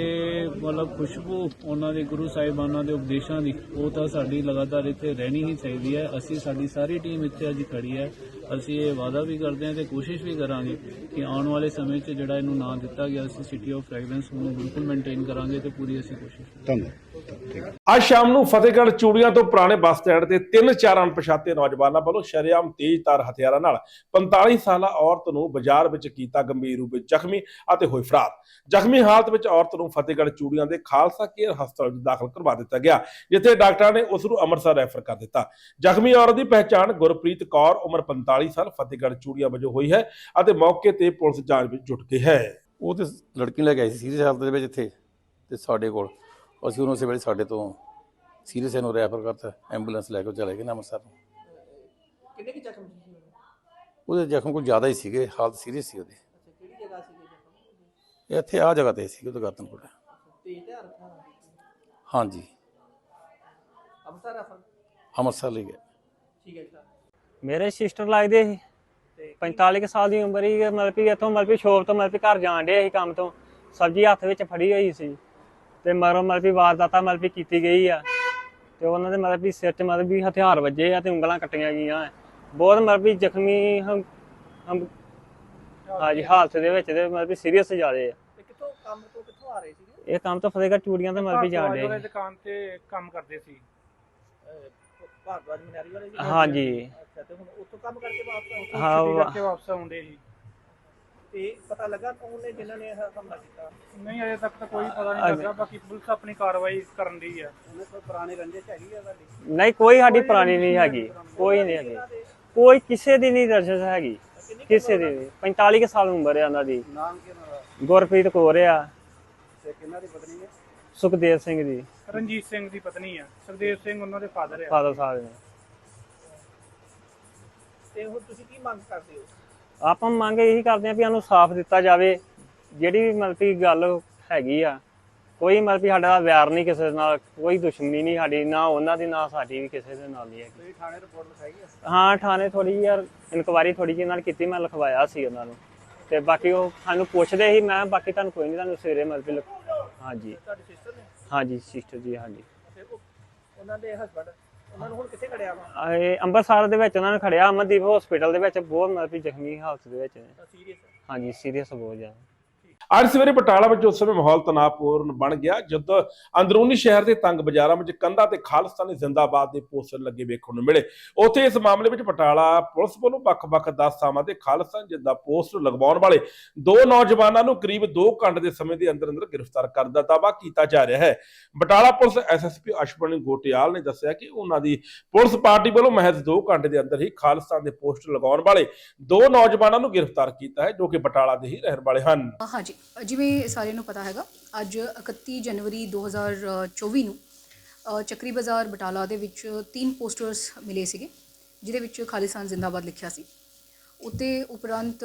ਮਤਲਬ ਖੁਸ਼ਬੂ ਉਹਨਾਂ ਦੇ ਗੁਰੂ ਸਾਹਿਬਾਨਾਂ ਦੇ ਉਪਦੇਸ਼ਾਂ ਦੀ ਉਹ ਤਾਂ ਸਾਡੀ ਲਗਾਤਾਰ ਇੱਥੇ ਰਹਿਣੀ ਹੀ ਚਾਹੀਦੀ ਹੈ। ਅਸੀਂ ਸਾਡੀ ਸਾਰੀ ਟੀਮ ਇੱਥੇ ਅੱਜ ਖੜੀ ਹੈ। ਅਸੀਂ ਇਹ ਵਾਅਦਾ ਵੀ ਕਰਦੇ ਹਾਂ ਤੇ ਕੋਸ਼ਿਸ਼ ਵੀ ਕਰਾਂਗੇ ਕਿ ਆਉਣ ਵਾਲੇ ਸਮੇਂ 'ਚ ਜਿਹੜਾ ਇਹਨੂੰ ਨਾਂ ਦਿੱਤਾ ਗਿਆ ਸੀ ਸਿਟੀ ਆਫ ਫ੍ਰੈਗਰੈਂਸ ਨੂੰ ਬਿਲਕੁਲ ਮੇਨਟੇਨ ਕਰਾਂਗੇ ਤੇ ਪੂਰੀ ਅਸੀਂ ਕੋਸ਼ਿਸ਼ ਧੰਨਵਾਦ। ਅੱਜ ਸ਼ਾਮ ਨੂੰ ਫਤਿਹਗੜ੍ਹ ਚੂੜੀਆਂ ਤੋਂ ਪੁਰਾਣੇ ਬੱਸ ਸਟੈਂਡ ਤੇ ਤਿੰਨ ਚਾਰ ਅਣਪਛਾਤੇ ਨੌਜਵਾਨਾਂ ਵੱਲੋਂ ਸ਼ਰੇਆਮ ਤੇਜ਼ਧਾਰ ਹਥਿਆਰਾਂ ਨਾਲ 45 ਸਾਲਾ ਔਰਤ ਨੂੰ ਬਾਜ਼ਾਰ ਵਿੱਚ ਕੀਤਾ ਗੰਭੀਰ ਰੂਪ ਵਿੱਚ ਜ਼ਖਮੀ ਅਤੇ ਹੋਈ ਫਰਾਰ। ਜ਼ਖਮੀ ਹਾਲਤ ਵਿੱਚ ਔਰਤ ਨੂੰ ਫਤਿਹਗੜ੍ਹ ਚੂੜੀਆਂ ਦੇ ਖਾਲਸਾ ਕੇਅਰ ਹਸਪਤਾਲ ਵਿੱਚ ਦਾਖਲ ਕਰਵਾ ਦਿੱਤਾ ਗਿਆ ਜਿੱਥੇ ਡਾਕਟਰਾਂ ਨੇ ਉਸ ਨੂੰ ਅੰਮ੍ਰਿਤਸਰ ਰੈਫਰ ਕਰ ਦਿੱਤਾ। ਜ਼ਖਮੀ ਔਰਤ ਦੀ ਪਹਿਚਾਣ ਗੁਰਪ੍ਰੀਤ ਕੌਰ ਉਮਰ 45 ਸਾਲ ਫਤਿਹਗੜ੍ਹ ਚੂੜੀਆਂ ਵਜੋਂ ਹੋਈ ਹੈ ਅਤੇ ਮੌਕੇ ਤੇ ਪੁਲਿਸ ਜਾਂਚ ਵਿੱਚ ਜੁਟ ਗਈ ਹੈ। ਉਹ ਤੇ ਲੜਕੀ ਲੈ ਕੇ ਆਈ ਸੀ ਸੀਰੀਅਸ ਹਾਲਤ ਦੇ ਵਿੱਚ ਇੱਥੇ ਤੇ ਸਾਡੇ ਕੋਲ। ਅਸੀਂ ਉਹਨੂੰ ਉਸੇ ਵੇਲੇ ਸਾਡੇ ਤੋਂ ਸੀਰੀਅਸ ਇਹਨੂੰ ਰੈਫਰ ਕਰਤਾ ਐਂਬੂਲੈਂਸ ਲੈ ਕੇ ਉਹ ਚਲੇ ਗਏ ਨਾ ਅੰਮ੍ਰਿਤਸਰ ਨੂੰ। ਕਿੰਨੇ ਕਿ ਜ਼ਖਮ ਸੀ ਉਹਦੇ? ਜ਼ਖਮ ਕੋਈ ਜ਼ਿਆਦਾ ਹੀ ਸੀਗੇ ਹਾਲਤ ਸੀਰੀਅਸ ਸੀ ਉਹਦੀ। ਕਿਹੜੀ ਜਗ੍ਹਾ ਸੀ ਇਹ ਇੱਥੇ ਆ ਜਗ੍ਹਾ ਤੇ ਸੀ ਉਹਦੇ ਗਰਦਨ ਕੋਲ। ਤੇਜ਼ ਤੇ ਹਰਕਤਾਂ ਹਾਂਜੀ। ਅਬਸਰ ਰਫਲ ਅੰਮ੍ਰਿਤਸਰ ਲੈ ਗਏ। ਠੀਕ ਹੈ ਸਰ ਮੇਰੇ ਸਿਸਟਰ ਲੱਗਦੇ ਸੀ 45 ਕੁ ਸਾਲ ਦੀ ਉਮਰ ਹੀ ਮਤਲਬ ਕਿ ਇੱਥੋਂ ਮਤਲਬ ਕਿ ਸ਼ੋਪ ਤੋਂ ਮਤਲਬ ਕਿ ਘਰ ਜਾਣ ਡੇ ਸੀ ਕੰਮ ਤੋਂ ਸਬਜ਼ੀ ਹੱਥ ਵਿੱਚ ਫੜੀ ਹੋਈ ਸੀ ਤੇ ਮਰੋ ਮਤਲਬ ਵੀ ਵਾਰਦਾਤਾਂ ਮਤਲਬ ਵੀ ਕੀਤੀ ਗਈ ਆ ਤੇ ਉਹਨਾਂ ਦੇ ਮਤਲਬ ਵੀ ਸਿਰ 'ਚ ਮਤਲਬ ਵੀ ਹਥਿਆਰ ਵੱਜੇ ਆ ਤੇ ਉਂਗਲਾਂ ਕੱਟੀਆਂ ਗਈਆਂ। ਬਹੁਤ ਮਤਲਬ ਵੀ ਜ਼ਖਮੀ ਹਮ ਹਮ ਹਾਂਜੀ ਹਾਲਤ ਦੇ ਵਿੱਚ ਤੇ ਮਤਲਬ ਵੀ ਸੀਰੀਅਸ ਜ਼ਿਆਦੇ ਆ ਕਿੱਥੋਂ ਕੰਮ ਤੋਂ ਕਿੱਥੋਂ ਆ ਰਹੇ ਸੀਗੇ ਇਹ ਕੰਮ ਤਾਂ ਫਤਿਹਗੜ੍ਹ ਚੂੜੀਆਂ ਤੇ ਮਤਲਬ ਵੀ ਜਾਣ ਡੇ ਦੁਕਾਨ ਤੇ ਕੰਮ ਕਰਦੇ ਸੀ ਭਾਰਤਵਾਜ ਮਨਿਆਰੀ ਵਾਲੇ ਜੀ ਹਾਂਜੀ। ਅੱਛਾ ਤੇ ਹੁਣ ਉੱਥੋਂ ਕੰਮ ਕਰਕੇ ਵਾਪਸ ਹਾਂ, ਛੁੱਟੀ ਵਾ- ਕਰਕੇ ਵਾਪਸ ਆਉਂਦੇ ਸੀ ਤੇ ਪਤਾ ਲੱਗਾ ਕੌਣ ਨੇ ਜਿਨ੍ਹਾਂ ਨੇ ਇਹ ਹਮਲਾ ਕੀਤਾ? ਨਹੀਂ ਅਜੇ ਤੱਕ ਤਾਂ ਕੋਈ ਪਤਾ ਨਹੀਂ ਲੱਗਾ ਬਾਕੀ ਪੁਲਿਸ ਆਪਣੀ ਕਾਰਵਾਈ ਕਰਨ ਦੀ ਹੈ ਉਹਨੇ ਕੋਈ ਪੁਰਾਣੇ ਰੰਜਿਸ਼ ਹੈਗੀ ਆ ਤੁਹਾਡੀ? ਨਹੀਂ ਕੋਈ ਸਾਡੀ ਪੁਰਾਣੀ ਨਹੀਂ ਹੈਗੀ ਕੋਈ ਨਹੀਂ ਹੈਗੀ। ਕੋਈ ਕਿਸੇ ਦੀ ਨਹੀਂ ਰਜਿਸ ਹੈਗੀ ਕਿਸੇ ਦੀ ਨਹੀਂ। 45 ਕੁ ਸਾਲ ਉਮਰ ਹੈ ਉਹਨਾਂ ਦੀ। ਨਾਮ ਕਿਹਨਾਂ ਦਾ? ਗੁਰਪ੍ਰੀਤ ਕੌਰ ਆ। ਤੇ ਕਿਹਨਾਂ ਦੀ ਪਤਨੀ ਹੈ ਸੁਖਦੇਵ ਸਿੰਘ ਦੀ। ਰਣਜੀਤ ਸਿੰਘ ਦੀ ਪਤਨੀ ਆ। ਸੁਖਦੇਵ ਸਿੰਘ ਉਹਨਾਂ ਦੇ ਫਾਦਰ ਆ। ਫਾਦਰ ਸਾਹਿਬ ਨੇ। ਤੇ ਹੁਣ ਤੁਸੀਂ ਕੀ ਮੰਗ ਕਰਦੇ ਹੋ? ਆਪਾਂ ਮੰਗ ਇਹੀ ਕਰਦੇ ਹਾਂ ਵੀ ਸਾਨੂੰ ਸਾਫ਼ ਦਿੱਤਾ ਜਾਵੇ। ਜਿਹੜੀ ਵੀ ਮਤਲਬ ਕਿ ਗੱਲ ਹੈਗੀ ਆ ਕੋਈ ਮਤਲਬ ਵੀ ਸਾਡਾ ਵੈਰ ਨਹੀਂ ਕਿਸੇ ਨਾਲ ਕੋਈ ਦੁਸ਼ਮਣੀ ਨਹੀਂ ਸਾਡੀ ਨਾ ਉਹਨਾਂ ਦੀ ਨਾ ਸਾਡੀ ਵੀ ਕਿਸੇ ਦੇ ਨਾਲ ਨਹੀਂ ਹੈਗੀ। ਤੁਸੀਂ ਥਾਣੇ ਰਿਪੋਰਟ ਲਿਖਾਈ ਹੈ ਹਾਂ ਥਾਣੇ ਥੋੜੀ ਯਾਰ ਇਨਕੁਆਰੀ ਥੋੜੀ ਜਿਹੀ ਨਾਲ ਕੀਤੀ ਮੈਂ ਲਿਖਵਾਇਆ ਸੀ ਉਹਨਾਂ ਨੂੰ। ਤੇ ਬਾਕੀ ਉਹ ਸਾਨੂੰ ਪੁੱਛਦੇ ਸੀ ਮੈਂ ਬਾਕੀ ਤੁਹਾਨੂੰ ਕੋਈ ਨਹੀਂ ਤੁਹਾਨੂੰ ਸਵੇਰੇ ਮਤਲਬ ਲਿਖ- ਹਾਂਜੀ। ਤੁਹਾਡੀ ਸਿਸਟਰ ਨੇ? ਹਾਂਜੀ ਸਿਸਟਰ ਜੀ ਹਾਂਜੀ। ਤੇ ਉਹ- ਉਹਨਾਂ ਦੇ ਹਸਬੰਡ ਉਹਨਾਂ ਨੂੰ ਹੁਣ ਕਿੱਥੇ ਖੜਿਆ ਵਾ? ਆਹ ਇਹ ਅੰਮ੍ਰਿਤਸਰ ਦੇ ਵਿੱਚ ਉਹਨਾਂ ਨੇ ਖੜਿਆ ਅਮਨਦੀਪ ਹਸਪੀਟਲ ਦੇ ਵਿੱਚ ਬਹੁਤ ਮਤਲਬ ਜ਼ਖਮੀ ਹਾਲਤ ਦੇ ਵਿੱਚ। ਨੇ ਸੀਰੀਅਸ ਹਾਂਜੀ ਸੀਰੀਅਸ ਬਹੁਤ ਜ਼ਿਆਦਾ। ਅੱਜ ਸਵੇਰੇ ਬਟਾਲਾ ਵਿੱਚ ਉਸ ਸਮੇਂ ਮਾਹੌਲ ਤਣਾਅਪੂਰਨ ਬਣ ਗਿਆ, ਜਦ ਅੰਦਰੂਨੀ ਸ਼ਹਿਰ ਦੇ ਤੰਗ ਬਾਜ਼ਾਰਾਂ ਵਿੱਚ ਕੰਧਾਂ ਤੇ ਖਾਲਿਸਤਾਨੀ ਜ਼ਿੰਦਾਬਾਦ ਦੇ ਪੋਸਟਰ ਲੱਗੇ ਵੇਖਣ ਨੂੰ ਮਿਲੇ। ਉੱਥੇ ਇਸ ਮਾਮਲੇ ਵਿੱਚ ਬਟਾਲਾ ਪੁਲਿਸ ਵੱਲੋਂ ਵੱਖ-ਵੱਖ 10 ਥਾਵਾਂ ਤੇ ਖਾਲਿਸਤਾਨ ਜਿੱਦਾਂ ਪੋਸਟਰ ਲਗਵਾਉਣ ਵਾਲੇ ਦੋ ਨੌਜਵਾਨਾਂ ਨੂੰ ਕਰੀਬ 2 ਘੰਟੇ ਦੇ ਸਮੇਂ ਦੇ ਅੰਦਰ ਅੰਦਰ ਗ੍ਰਿਫਤਾਰ ਕਰਨ ਦਾ ਦਾਅਵਾ ਕੀਤਾ ਜਾ ਰਿਹਾ ਹੈ। ਬਟਾਲਾ ਪੁਲਿਸ ਐਸਐਸਪੀ ਅਸ਼ਵਨੀ ਗੋਟਿਆਲ ਨੇ ਦੱਸਿਆ ਕਿ ਉਹਨਾਂ ਦੀ ਪੁਲਿਸ ਪਾਰਟੀ ਵੱਲੋਂ ਮਹਿਜ਼ 2 ਘੰਟੇ ਦੇ ਅੰਦਰ ਹੀ ਖਾਲਿਸਤਾਨ ਦੇ ਪੋਸਟਰ ਲਗਾਉਣ ਵਾਲੇ ਦੋ ਨੌਜਵਾਨਾਂ ਨੂੰ ਗ੍ਰਿਫਤਾਰ ਕੀਤਾ ਹੈ, ਜੋ ਕਿ ਬਟਾਲਾ ਦੇ ਹੀ ਰਹਿਣ ਵਾਲੇ ਹਨ। ਹਾਂਜੀ ਜਿਵੇਂ ਸਾਰਿਆਂ ਨੂੰ ਪਤਾ ਹੈਗਾ ਅੱਜ 31 ਜਨਵਰੀ 2024 ਨੂੰ ਅ, ਚੱਕਰੀ ਬਾਜ਼ਾਰ ਬਟਾਲਾ ਦੇ ਵਿੱਚ ਤਿੰਨ ਪੋਸਟਰਸ ਮਿਲੇ ਸੀਗੇ ਜਿਹਦੇ ਵਿੱਚ ਖਾਲਿਸਤਾਨ ਜ਼ਿੰਦਾਬਾਦ ਲਿਖਿਆ ਸੀ। ਉੱਤੇ ਉਪਰੰਤ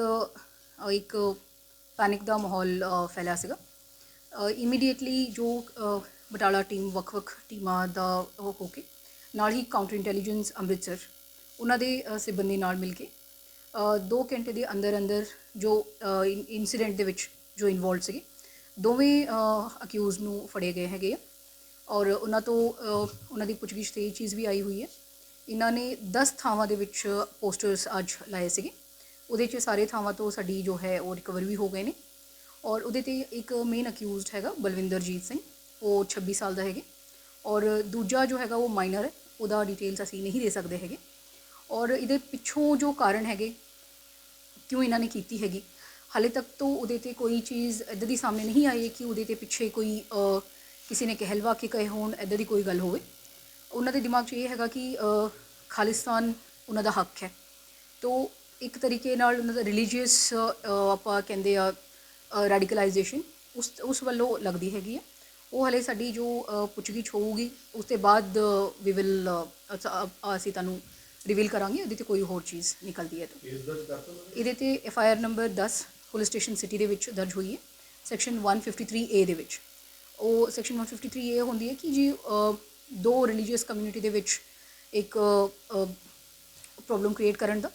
ਇੱਕ ਪੈਨਿਕ ਦਾ ਮਾਹੌਲ ਫੈਲਿਆ ਸੀਗਾ। ਇਮੀਡੀਏਟਲੀ ਜੋ ਬਟਾਲਾ ਟੀਮ ਵੱਖ-ਵੱਖ ਟੀਮਾਂ ਦਾ ਉਹ ਹੋ ਕੇ ਨਾਲ ਹੀ ਕਾਊਂਟਰ ਇੰਟੈਲੀਜੈਂਸ ਅੰਮ੍ਰਿਤਸਰ ਉਹਨਾਂ ਦੇ ਸਿਬੰਦੀ ਨਾਲ ਮਿਲ ਕੇ ਅ, ਦੋ ਘੰਟੇ ਦੇ ਅੰਦਰ ਅੰਦਰ ਜੋ ਇਨਸੀਡੈਂਟ ਦੇ ਵਿੱਚ ਜੋ ਇਨਵੋਲਡ ਸੀਗੇ, ਦੋਵੇਂ ਅਕਿਊਜ਼ ਨੂੰ ਫੜੇ ਗਏ ਹੈਗੇ ਆ। ਔਰ ਉਹਨਾਂ ਤੋਂ ਉਹਨਾਂ ਦੀ ਪੁੱਛਗਿੱਛ ਤੇ ਇਹ ਚੀਜ਼ ਵੀ ਆਈ ਹੋਈ ਹੈ। ਇਹਨਾਂ ਨੇ 10 ਥਾਵਾਂ ਦੇ ਵਿੱਚ ਪੋਸਟਰਸ ਅੱਜ ਲਾਏ ਸੀਗੇ। ਉਹਦੇ 'ਚ ਸਾਰੇ ਥਾਵਾਂ ਤੋਂ ਸਾਡੀ ਜੋ ਹੈ, ਉਹ ਰਿਕਵਰ ਵੀ ਹੋ ਗਏ ਨੇ। ਔਰ ਉਹਦੇ ਤੇ ਇੱਕ ਮੇਨ ਅਕਿਊਜ਼ਡ ਹੈਗਾ, ਬਲਵਿੰਦਰਜੀਤ ਸਿੰਘ। ਉਹ 26 ਸਾਲ ਦਾ ਹੈਗੇ। ਔਰ ਦੂਜਾ ਜੋ ਹੈਗਾ, ਉਹ ਮਾਈਨਰ ਹੈ। ਉਹਦਾ ਡਿਟੇਲਸ ਅਸੀਂ ਨਹੀਂ ਦੇ ਸਕਦੇ ਹੈਗੇ। ਔਰ ਇਹਦੇ ਪਿੱਛੋਂ ਜੋ ਕਾਰਨ ਹੈਗੇ, ਕਿਉਂ ਇਹਨਾਂ ਨੇ ਕੀਤੀ ਹੈਗੀ? ਹਾਲੇ ਤੱਕ ਤੋਂ ਉਹਦੇ ਤੇ ਕੋਈ ਚੀਜ਼ ਇੱਦਾਂ ਦੀ ਸਾਹਮਣੇ ਨਹੀਂ ਆਈ ਕਿ ਉਹਦੇ ਤੇ ਪਿੱਛੇ ਕੋਈ ਕਿਸੇ ਨੇ ਕਹਿਲਵਾ ਕੇ ਕਹੇ ਹੋਣ ਇੱਦਾਂ ਦੀ ਕੋਈ ਗੱਲ ਹੋਵੇ। ਉਹਨਾਂ ਦੇ ਦਿਮਾਗ 'ਚ ਇਹ ਹੈਗਾ ਕਿ ਖਾਲਿਸਤਾਨ ਉਹਨਾਂ ਦਾ ਹੱਕ ਹੈ। ਤੋ ਇੱਕ ਤਰੀਕੇ ਨਾਲ ਉਹਨਾਂ ਦਾ ਰਿਲੀਜੀਅਸ ਆਪਾਂ ਕਹਿੰਦੇ ਆ ਰੈਡੀਕਲਾਈਜੇਸ਼ਨ ਉਸ ਉਸ ਵੱਲੋਂ ਲੱਗਦੀ ਹੈਗੀ ਹੈ ਉਹ ਹਲੇ ਸਾਡੀ ਜੋ ਪੁੱਛਗਿੱਛ ਹੋਊਗੀ ਉਸ ਤੋਂ ਬਾਅਦ ਵੀ ਵਿਲ ਅਸੀਂ ਤੁਹਾਨੂੰ ਰਿਵੀਲ ਕਰਾਂਗੇ ਉਹਦੇ ਤੇ ਕੋਈ ਹੋਰ ਚੀਜ਼ ਨਿਕਲਦੀ ਹੈ ਤਾਂ। ਇਹਦੇ ਤੇ F I R number 10 police station city ਦੇ ਵਿੱਚ ਦਰਜ ਹੋਈ ਹੈ ਸੈਕਸ਼ਨ 153 ਏ ਦੇ ਵਿੱਚ। ਉਹ ਸੈਕਸ਼ਨ 153 ਏ ਹੁੰਦੀ ਹੈ ਕਿ ਜੀ ਦੋ ਰਿਲੀਜੀਅਸ ਕਮਿਊਨਿਟੀ ਦੇ ਵਿੱਚ ਇੱਕ ਪ੍ਰੋਬਲਮ ਕ੍ਰੀਏਟ ਕਰਨ ਦਾ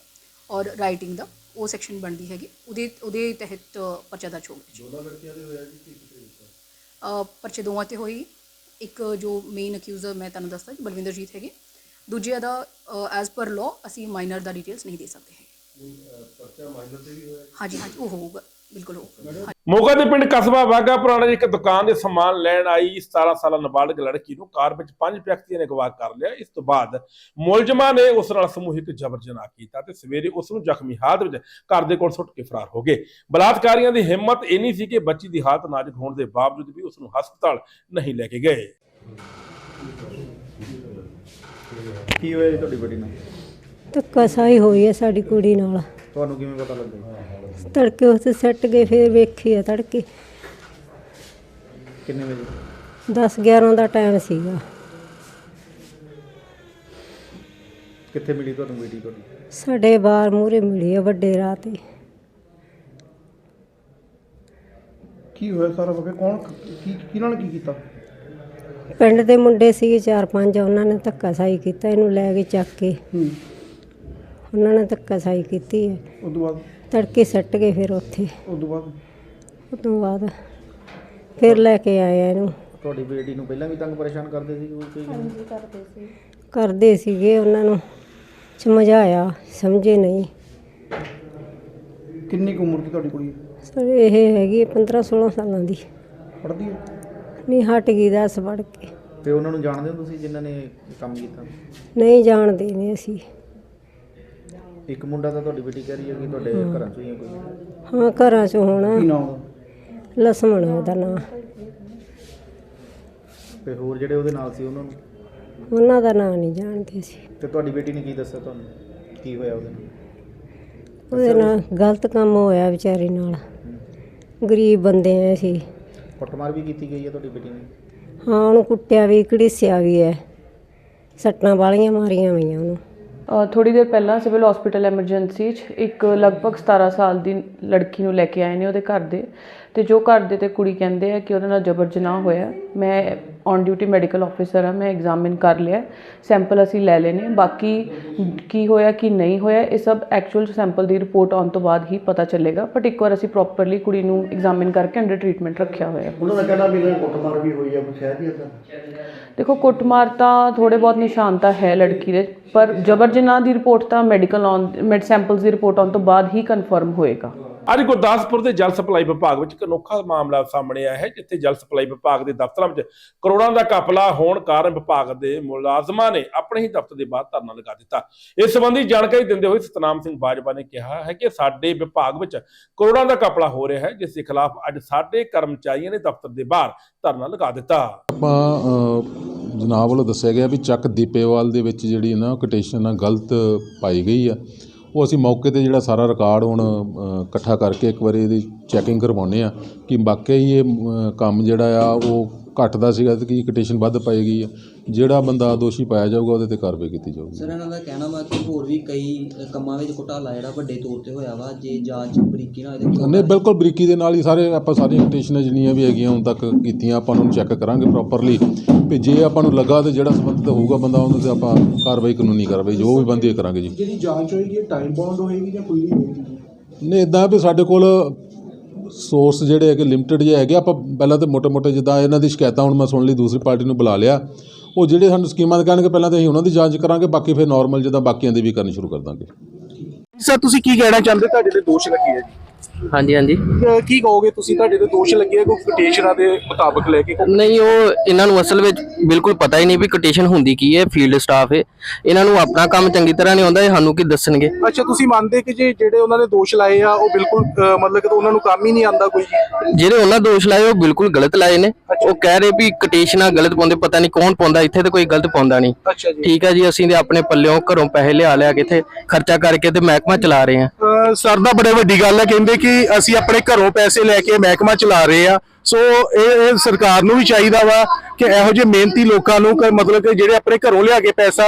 ਔਰ ਰਾਈਟਿੰਗ ਦਾ ਉਹ ਸੈਕਸ਼ਨ ਬਣਦੀ ਹੈਗੀ। ਉਹਦੇ ਉਹਦੇ ਤਹਿਤ ਪਰਚਾ ਦਰਜ ਹੋ ਗਿਆ ਜੀ ਦੋਨਾਂ ਲੜਕੀਆਂ ਦੇ ਹੋਇਆ ਜੀ ਅ, ਪਰਚੇ ਦੋਵਾਂ ਤੇ ਹੋਈ। ਇੱਕ ਜੋ ਮੇਨ ਅਕਿਊਜ਼ਰ ਮੈਂ ਤੁਹਾਨੂੰ ਦੱਸਦਾ ਜੀ ਬਲਵਿੰਦਰਜੀਤ ਹੈਗੇ। ਦੂਜੇ ਦਾ ਐਜ਼ ਪਰ ਲਾਅ ਅਸੀਂ ਮਾਈਨਰ ਦਾ ਡਿਟੇਲਸ ਨਹੀਂ ਦੇ ਸਕਦੇ ਹੈਗੇ ਪਰਚਾ ਮਾਈਨਰ ਤੇ ਵੀ ਹੋਇਆ? ਹਾਂਜੀ ਹਾਂਜੀ ਉਹ ਹੋਊਗਾ। ਬਿਲਕੁਲ ਹੋਊਗਾ। ਮੋਗਾ ਦੇ ਪਿੰਡ ਕਸਬਾ ਵਾਗਾ ਪੁਰਾਣਾ ਇੱਕ ਦੁਕਾਨ ਦੇ ਸਮਾਨ ਲੈਣ ਆਈ। 17 ਸਾਲਾ ਨਾਬਾਲਗ ਲੜਕੀ ਨੂੰ ਕਾਰ ਵਿੱਚ ਪੰਜ ਵਿਅਕਤੀਆਂ ਨੇ ਅਗਵਾ ਕਰ ਲਿਆ। ਇਸ ਤੋਂ ਬਾਅਦ ਮੁਲਜ਼ਮਾਂ ਨੇ ਉਸ ਨਾਲ ਸਮੂਹਿਕ ਜਬਰ ਜਨਾਹ ਕੀਤਾ ਤੇ ਸਵੇਰੇ ਉਸ ਨੂੰ ਜ਼ਖਮੀ ਹਾਲਤ ਵਿੱਚ ਘਰ ਦੇ ਕੋਲ ਸੁੱਟ ਕੇ ਫਰਾਰ ਹੋ ਗਏ। ਬਲਾਤਕਾਰੀਆਂ ਦੀ ਹਿੰਮਤ ਇੰਨੀ ਸੀ ਕਿ ਬੱਚੀ ਦੀ ਹਾਲਤ ਨਾਜ਼ੁਕ ਹੋਣ ਦੇ ਬਾਵਜੂਦ ਵੀ ਉਸ ਨੂੰ ਹਸਪਤਾਲ ਨਹੀਂ ਲੈ ਕੇ ਗਏ। ਕੀ ਹੋਇਆ ਤੁਹਾਡੀ ਬੇਟੀ ਨਾਲ? ਧੱਕਾ ਸਾਈ ਹੋਈ ਹੈ ਸਾਡੀ ਕੁੜੀ ਨਾਲ। ਤੁਹਾਨੂੰ ਕਿਵੇਂ ਪਤਾ ਲੱਗਾ ਤੜਕੇ ਉੱਥੇ ਸੱਟ ਗਏ ਫਿਰ ਵੇਖੀ ਆ ਤੜਕੇ। ਕਿੰਨੇ ਵਜੇ? 10 11 ਦਾ ਟਾਈਮ ਸੀਗਾ। ਕਿੱਥੇ ਮਿਲੀ ਤੁਹਾਨੂੰ ਬੇਟੀ ਤੁਹਾਡੀ? ਸਾਡੇ ਬਾਹਰ ਮੂਰੇ ਮਿਲੀ ਆ ਵੱਡੇ ਰਾਹ ਤੇ। ਕੀ ਹੋਇਆ ਸਾਰਾ ਵਕੇ ਕੌਣ ਕੀ ਕਿਹਨਾਂ ਨੇ ਕੀ ਕੀਤਾ? ਪਿੰਡ ਦੇ ਮੁੰਡੇ ਸੀਗੇ ਚਾਰ ਪੰਜ ਉਹਨਾਂ ਨੇ ਧੱਕਾ ਸਾਈ ਕੀਤਾ ਇਹਨੂੰ ਲੈ ਕੇ ਚੱਕ ਕੇ। ਹੂੰ। ਉਹਨਾਂ ਨੇ ਧੱਕਾ ਸਾਈ ਕੀਤੀ ਹੈ। ਉਸ ਤੋਂ ਬਾਅਦ? ਤੜਕੇ ਸੱਟ ਗਏ ਫਿਰ ਉੱਥੇ। ਉਸ ਤੋਂ ਬਾਅਦ? ਉਸ ਤੋਂ ਬਾਅਦ ਫਿਰ ਲੈ ਕੇ ਆਏ ਆ ਇਹਨੂੰ। ਤੁਹਾਡੀ ਬੇਟੀ ਨੂੰ ਪਹਿਲਾਂ ਵੀ ਤੰਗ ਪਰੇਸ਼ਾਨ ਕਰਦੇ ਸੀ ਕੋਈ ਕੋਈ ਹਾਂਜੀ ਕਰਦੇ ਸੀ। ਕਰਦੇ ਸੀਗੇ ਉਹਨਾਂ ਨੂੰ। ਸਮਝਾਇਆ ਸਮਝੇ ਨਹੀਂ। ਕਿੰਨੀ ਕੁ ਉਮਰ ਦੀ ਤੁਹਾਡੀ ਕੁੜੀ? ਸਰ ਇਹ ਹੈਗੀ 15 16 ਸਾਲਾਂ ਦੀ। ਪੜ੍ਹਦੀ ਹੈ? ਨਹੀਂ ਹਟ ਗਈ ਦਸ ਪੜ ਕੇ। ਤੇ ਉਹਨਾਂ ਨੂੰ ਜਾਣਦੇ ਹੋ ਤੁਸੀਂ ਜਿਨ੍ਹਾਂ ਨੇ ਇਹ ਕੰਮ ਕੀਤਾ? ਨਹੀਂ ਜਾਣਦੇ ਨੇ ਅਸੀਂ। ਇੱਕ ਮੁੰਡਾ ਤਾਂ ਤੁਹਾਡੀ ਬੇਟੀ ਕਹਿ ਰਹੀ ਹੈ ਕਿ ਤੁਹਾਡੇ। ਘਰਾਂ ਚੋਂ ਹੀ ਹੈ ਕੋਈ? ਹਾਂ ਘਰਾਂ 'ਚ ਹੋਣਾ। ਕੀ ਨਾਮ ਉਹਦਾ? ਲਸਮਣ ਆ ਉਹਦਾ ਨਾਂ। ਤੇ ਹੋਰ ਜਿਹੜੇ ਉਹਦੇ ਨਾਲ ਸੀ ਉਹਨਾਂ ਨੂੰ? ਉਹਨਾਂ ਦਾ ਨਾਂ ਨਹੀਂ ਜਾਣਦੇ ਸੀ ਤੇ ਤੁਹਾਡੀ ਬੇਟੀ ਨੇ ਕੀ ਦੱਸਿਆ ਤੁਹਾਨੂੰ? ਕੀ ਹੋਇਆ ਉਹਦੇ ਨਾਲ? ਉਹਦੇ ਨਾਲ ਗਲਤ ਕੰਮ ਹੋਇਆ ਵਿਚਾਰੀ ਨਾਲ। ਗਰੀਬ ਬੰਦੇ ਆ ਅਸੀਂ। ਕੁੱਟਮਾਰ ਵੀ ਕੀਤੀ ਗਈ ਹੈ ਤੁਹਾਡੀ ਬੇਟੀ ਨੇ? ਹਾਂ ਉਹਨੂੰ ਕੁੱਟਿਆ ਵੀ ਘੜੀਸਿਆ ਵੀ ਹੈ। ਸੱਟਾਂ ਵਾਲੀਆਂ ਮਾਰੀਆਂ ਹੋਈਆਂ ਉਹਨੂੰ। ਥੋੜੀ ਦੇਰ ਪਹਿਲਾਂ ਸਿਵਲ ਹਸਪੀਟਲ ਐਮਰਜੈਂਸੀ 'ਚ ਇੱਕ ਲਗਭਗ 17 ਸਾਲ ਦੀ ਲੜਕੀ ਨੂੰ ਲੈ ਕੇ ਆਏ ਨੇ ਉਹਦੇ ਘਰ ਦੇ। ਤੇ ਜੋ ਘਰ ਦੇ ਤੇ ਕੁੜੀ ਕਹਿੰਦੇ ਆ ਕਿ ਉਹਦੇ ਨਾਲ ਜਬਰ ਜਨਾਹ ਹੋਇਆ। ਮੈਂ ਔਨ ਡਿਊਟੀ ਮੈਡੀਕਲ ਆਫੀਸਰ ਆ ਮੈਂ ਐਗਜ਼ਾਮਿਨ ਕਰ ਲਿਆ। ਸੈਂਪਲ ਅਸੀਂ ਲੈ ਲਏ ਨੇ ਬਾਕੀ ਕੀ ਹੋਇਆ ਕੀ ਨਹੀਂ ਹੋਇਆ ਇਹ ਸਭ ਐਕਚੁਅਲ ਸੈਂਪਲ ਦੀ ਰਿਪੋਰਟ ਆਉਣ ਤੋਂ ਬਾਅਦ ਹੀ ਪਤਾ ਚੱਲੇਗਾ। ਬਟ ਇੱਕ ਵਾਰ ਅਸੀਂ ਪ੍ਰੋਪਰਲੀ ਕੁੜੀ ਨੂੰ ਐਗਜ਼ਾਮਿਨ ਕਰਕੇ ਅੰਡਰ ਟਰੀਟਮੈਂਟ ਰੱਖਿਆ ਹੋਇਆ। ਉਹਨਾਂ ਦਾ ਕਹਿਣਾ ਵੀ ਇਹਨਾਂ ਕੁੱਟਮਾਰ ਵੀ ਹੋਈ ਹੈ ਕੁਛ ਹੈ ਜੀ ਇੱਦਾਂ? ਦੇਖੋ ਕੁੱਟਮਾਰ ਤਾਂ ਥੋੜੇ ਬਹੁਤ ਨਿਸ਼ਾਨ ਤਾਂ ਹੈ ਲੜਕੀ ਦੇ ਪਰ ਜਬਰ ਜਨਾਹ ਦੀ ਰਿਪੋਰਟ ਤਾਂ ਮੈਡੀਕਲ ਆਨ ਮੈਡ ਸੈਂਪਲਸ ਦੀ ਰਿਪੋਰਟ ਆਉਣ ਤੋਂ ਬਾਅਦ ਹੀ ਕਨਫਰਮ ਹੋਏਗਾ। ਅੱਜ ਗੁਰਦਾਸਪੁਰ ਦੇ ਜਲ ਸਪਲਾਈ ਵਿਭਾਗ ਵਿੱਚ ਇੱਕ ਮਾਮਲਾ ਸਾਹਮਣੇ ਆਇਆ ਹੈ, ਜਿੱਥੇ ਜਲ ਸਪਲਾਈ ਵਿਭਾਗ ਦੇ ਦਫ਼ਤਰਾਂ ਵਿੱਚ ਕਰੋੜਾਂ ਦਾ ਘਪਲਾ ਹੋਣ ਕਾਰਨ ਵਿਭਾਗ ਦੇ ਮੁਲਾਜ਼ਮਾਂ ਨੇ ਆਪਣੇ ਹੀ ਦਫ਼ਤਰ ਦੇ ਬਾਹਰ ਧਰਨਾ ਲਗਾ ਦਿੱਤਾ। ਇਸ ਸੰਬੰਧੀ ਜਾਣਕਾਰੀ ਦਿੰਦੇ ਹੋਏ ਸਤਨਾਮ ਸਿੰਘ ਬਾਜਵਾ ਨੇ ਕਿਹਾ ਹੈ ਕਿ ਸਾਡੇ ਵਿਭਾਗ ਵਿੱਚ ਕਰੋੜਾਂ ਦਾ ਘਪਲਾ ਹੋ ਰਿਹਾ ਹੈ, ਜਿਸ ਦੇ ਖਿਲਾਫ ਅੱਜ ਸਾਡੇ ਕਰਮਚਾਰੀਆਂ ਨੇ ਦਫ਼ਤਰ ਦੇ ਬਾਹਰ ਧਰਨਾ ਲਗਾ ਦਿੱਤਾ। ਆਪਾਂ ਜਨਾਬ ਵੱਲੋਂ ਦੱਸਿਆ ਗਿਆ ਵੀ ਚੱਕ ਦੀਪੇਵਾਲ ਦੇ ਵਿੱਚ ਜਿਹੜੀ ਨਾ ਕੋਟੇਸ਼ਨ ਆ, ਗਲਤ ਪਾਈ ਗਈ ਆ। ਉਹ ਅਸੀਂ ਮੌਕੇ ਤੇ ਜਿਹੜਾ ਸਾਰਾ ਰਿਕਾਰਡ ਹੁਣ ਇਕੱਠਾ ਕਰਕੇ ਇੱਕ ਵਾਰੀ ਇਹਦੀ ਚੈਕਿੰਗ ਕਰਵਾਉਂਦੇ ਆ ਕਿ ਵਾਕਈ ਹੀ ਇਹ ਕੰਮ ਜਿਹੜਾ ਆ ਉਹ ਘਟਦਾ ਸੀਗਾ ਤੇ ਕੀ ਕੋਟੇਸ਼ਨ ਵੱਧ ਆ। ਜਿਹੜਾ ਬੰਦਾ ਦੋਸ਼ੀ ਪਾਇਆ ਜਾਊਗਾ ਉਹਦੇ ਤੇ ਕਾਰਵਾਈ ਕੀਤੀ ਜਾਊਗੀ। ਸਰ ਇਹਨਾਂ ਦਾ ਕਹਿਣਾ ਵਾ ਕਿ ਹੋਰ ਵੀ ਕਈ ਕੰਮਾਂ ਵਿੱਚ ਘੁਟਾਲਾ ਜਿਹੜਾ ਵੱਡੇ ਤੌਰ ਤੇ ਹੋਇਆ ਵਾ ਜੇ ਜਾਂਚ ਬਰੀਕੀ ਨਾਲ ਇਹਦੇ ਨਹੀਂ ਬਿਲਕੁਲ ਬਰੀਕੀ ਦੇ ਨਾਲ ਹੀ ਸਾਰੇ ਆਪਾਂ ਸਾਰੀਆਂ ਕੋਟੇਸ਼ਨਾਂ ਜਿੰਨੀਆਂ ਵੀ ਹੈਗੀਆਂ ਹੁਣ ਤੱਕ ਕੀਤੀਆਂ ਆਪਾਂ ਉਹਨਾਂ ਨੂੰ ਚੈੱਕ ਕਰਾਂਗੇ ਪ੍ਰੋਪਰਲੀ ਵੀ ਜੇ ਆਪਾਂ ਨੂੰ ਲੱਗਾ ਤੇ ਜਿਹੜਾ ਸੰਬੰਧਿਤ ਹੋਊਗਾ ਬੰਦਾ ਉਹਦੇ ਤੇ ਆਪਾਂ ਕਾਰਵਾਈ ਕਾਨੂੰਨੀ ਕਾਰਵਾਈ ਜੋ ਵੀ ਬੰਦੀ ਹੈ ਕਰਾਂਗੇ ਜੀ। ਜਿਹੜੀ ਜਾਂਚ ਹੋਏਗੀ ਟਾਈਮ ਬਾਉਂਡ ਹੋਏਗੀ ਜਾਂ ਖੁੱਲੀ ਹੋਏਗੀ? ਨਹੀਂ ਇਦਾਂ ਵੀ ਸਾਡੇ ਕੋਲ ਸੋਰਸ ਜਿਹੜੇ ਹੈਗੇ ਲਿਮਟਿਡ ਜਿਹੇ ਹੈਗੇ ਆਪਾਂ ਪਹਿਲਾਂ ਤੇ ਮੋਟੇ-ਮੋਟੇ ਜਿੱਦਾਂ ਇਹਨਾਂ ਦੀ ਸ਼ਿਕਾਇਤਾਂ ਹੁਣ ਮੈਂ ਸੁਣ ਲਈ ਦੂਸਰੀ ਪਾਰਟੀ ਨੂੰ ਬੁਲਾ ਲਿਆ। ਉਹ ਜਿਹੜੇ ਸਾਨੂੰ ਸਕੀਮਾਂ ਦੇ ਕਹਿਣਗੇ ਪਹਿਲਾਂ ਤਾਂ ਅਸੀਂ ਉਹਨਾਂ ਦੀ ਜਾਂਚ ਕਰਾਂਗੇ ਬਾਕੀ ਫਿਰ ਨਾਰਮਲ ਜਿੱਦਾਂ ਬਾਕੀਆਂ ਦੀ ਵੀ ਕਰਨੀ ਸ਼ੁਰੂ ਕਰ ਦਾਂਗੇ। ਸਰ ਤੁਸੀਂ ਕੀ ਕਹਿਣਾ ਚਾਹੁੰਦੇ? ਤੁਹਾਡੇ ਤੇ ਦੋਸ਼ ਲੱਗੇ ਆ ਜੀ। ਹਾਂਜੀ ਹਾਂਜੀ। ਅਹ ਕੀ ਕਹੋਗੇ ਤੁਸੀਂ? ਤੁਹਾਡੇ ਤੇ ਦੋਸ਼ ਲੱਗੇ ਆ ਕੋਈ ਕੋਟੇਸ਼ਨਾਂ ਦੇ ਮੁਤਾਬਕ ਲੈ ਕੇ? ਨਹੀਂ ਉਹ ਇਹਨਾਂ ਨੂੰ ਅਸਲ ਵਿੱਚ ਬਿਲਕੁਲ ਪਤਾ ਹੀ ਨਹੀਂ ਵੀ ਕੋਟੇਸ਼ਨ ਹੁੰਦੀ ਕੀ ਹੈ ਫੀਲਡ ਸਟਾਫ ਹੈ। ਇਹਨਾਂ ਨੂੰ ਆਪਣਾ ਕੰਮ ਚੰਗੀ ਤਰ੍ਹਾਂ ਨਹੀਂ ਆਉਂਦਾ ਇਹ ਸਾਨੂੰ ਕੀ ਦੱਸਣਗੇ? ਅੱਛਾ ਤੁਸੀਂ ਮੰਨਦੇ ਕਿ ਜੇ ਜਿਹੜੇ ਉਹਨਾਂ ਨੇ ਦੋਸ਼ ਲਾਏ ਆ ਉਹ ਬਿਲਕੁਲ ਅਹ ਮਤਲਬ ਕਿ ਉਹਨਾਂ ਨੂੰ ਕੰਮ ਹੀ ਨਹੀਂ ਆਂਦਾ ਕੋਈ? ਜਿਹੜੇ ਉਹਨਾਂ ਦੋਸ਼ ਲਾਏ ਉਹ ਬਿਲਕੁਲ ਗਲਤ ਲਾਏ ਨੇ। ਉਹ ਕਹਿ ਰਹੇ ਵੀ ਕੋਟੇਸ਼ਨਾਂ ਗਲਤ ਪਾਉਂਦੇ ਪਤਾ ਨਹੀਂ ਕੌਣ ਪਾਉਂਦਾ ਇੱਥੇ ਤੇ ਕੋਈ ਗਲਤ ਪਾਉਂਦਾ ਨਹੀਂ। ਅੱਛਾ ਜੀ। ਠੀਕ ਹੈ ਜੀ ਅਸੀਂ ਤੇ ਆਪਣੇ ਪੱਲਿਓਂ ਘਰੋਂ ਪੈਸੇ ਲਿਆ ਲਿਆ ਕੇ ਇੱਥੇ ਖਰਚਾ ਕਰਕੇ ਤੇ ਮਹਿਕਮਾ ਚਲਾ ਰਹੇ ਹਾਂ ਸਰ ਦਾ ਬੜੇ ਵੱਡੀ ਗੱਲ ਹੈ ਕਹਿੰਦੇ ਕਿ ਅਸੀਂ ਆਪਣੇ ਘਰੋਂ ਪੈਸੇ ਲੈ ਕੇ ਮਹਿਕਮਾ ਚਲਾ ਰਹੇ ਆ। ਸੋ ਇਹ ਸਰਕਾਰ ਨੂੰ ਵੀ ਚਾਹੀਦਾ ਵਾ ਕਿ ਇਹੋ ਜਿਹੇ ਮਿਹਨਤੀ ਲੋਕਾਂ ਨੂੰ ਮਤਲਬ ਕਿ ਜਿਹੜੇ ਆਪਣੇ ਘਰੋਂ ਲਿਆ ਕੇ ਪੈਸਾ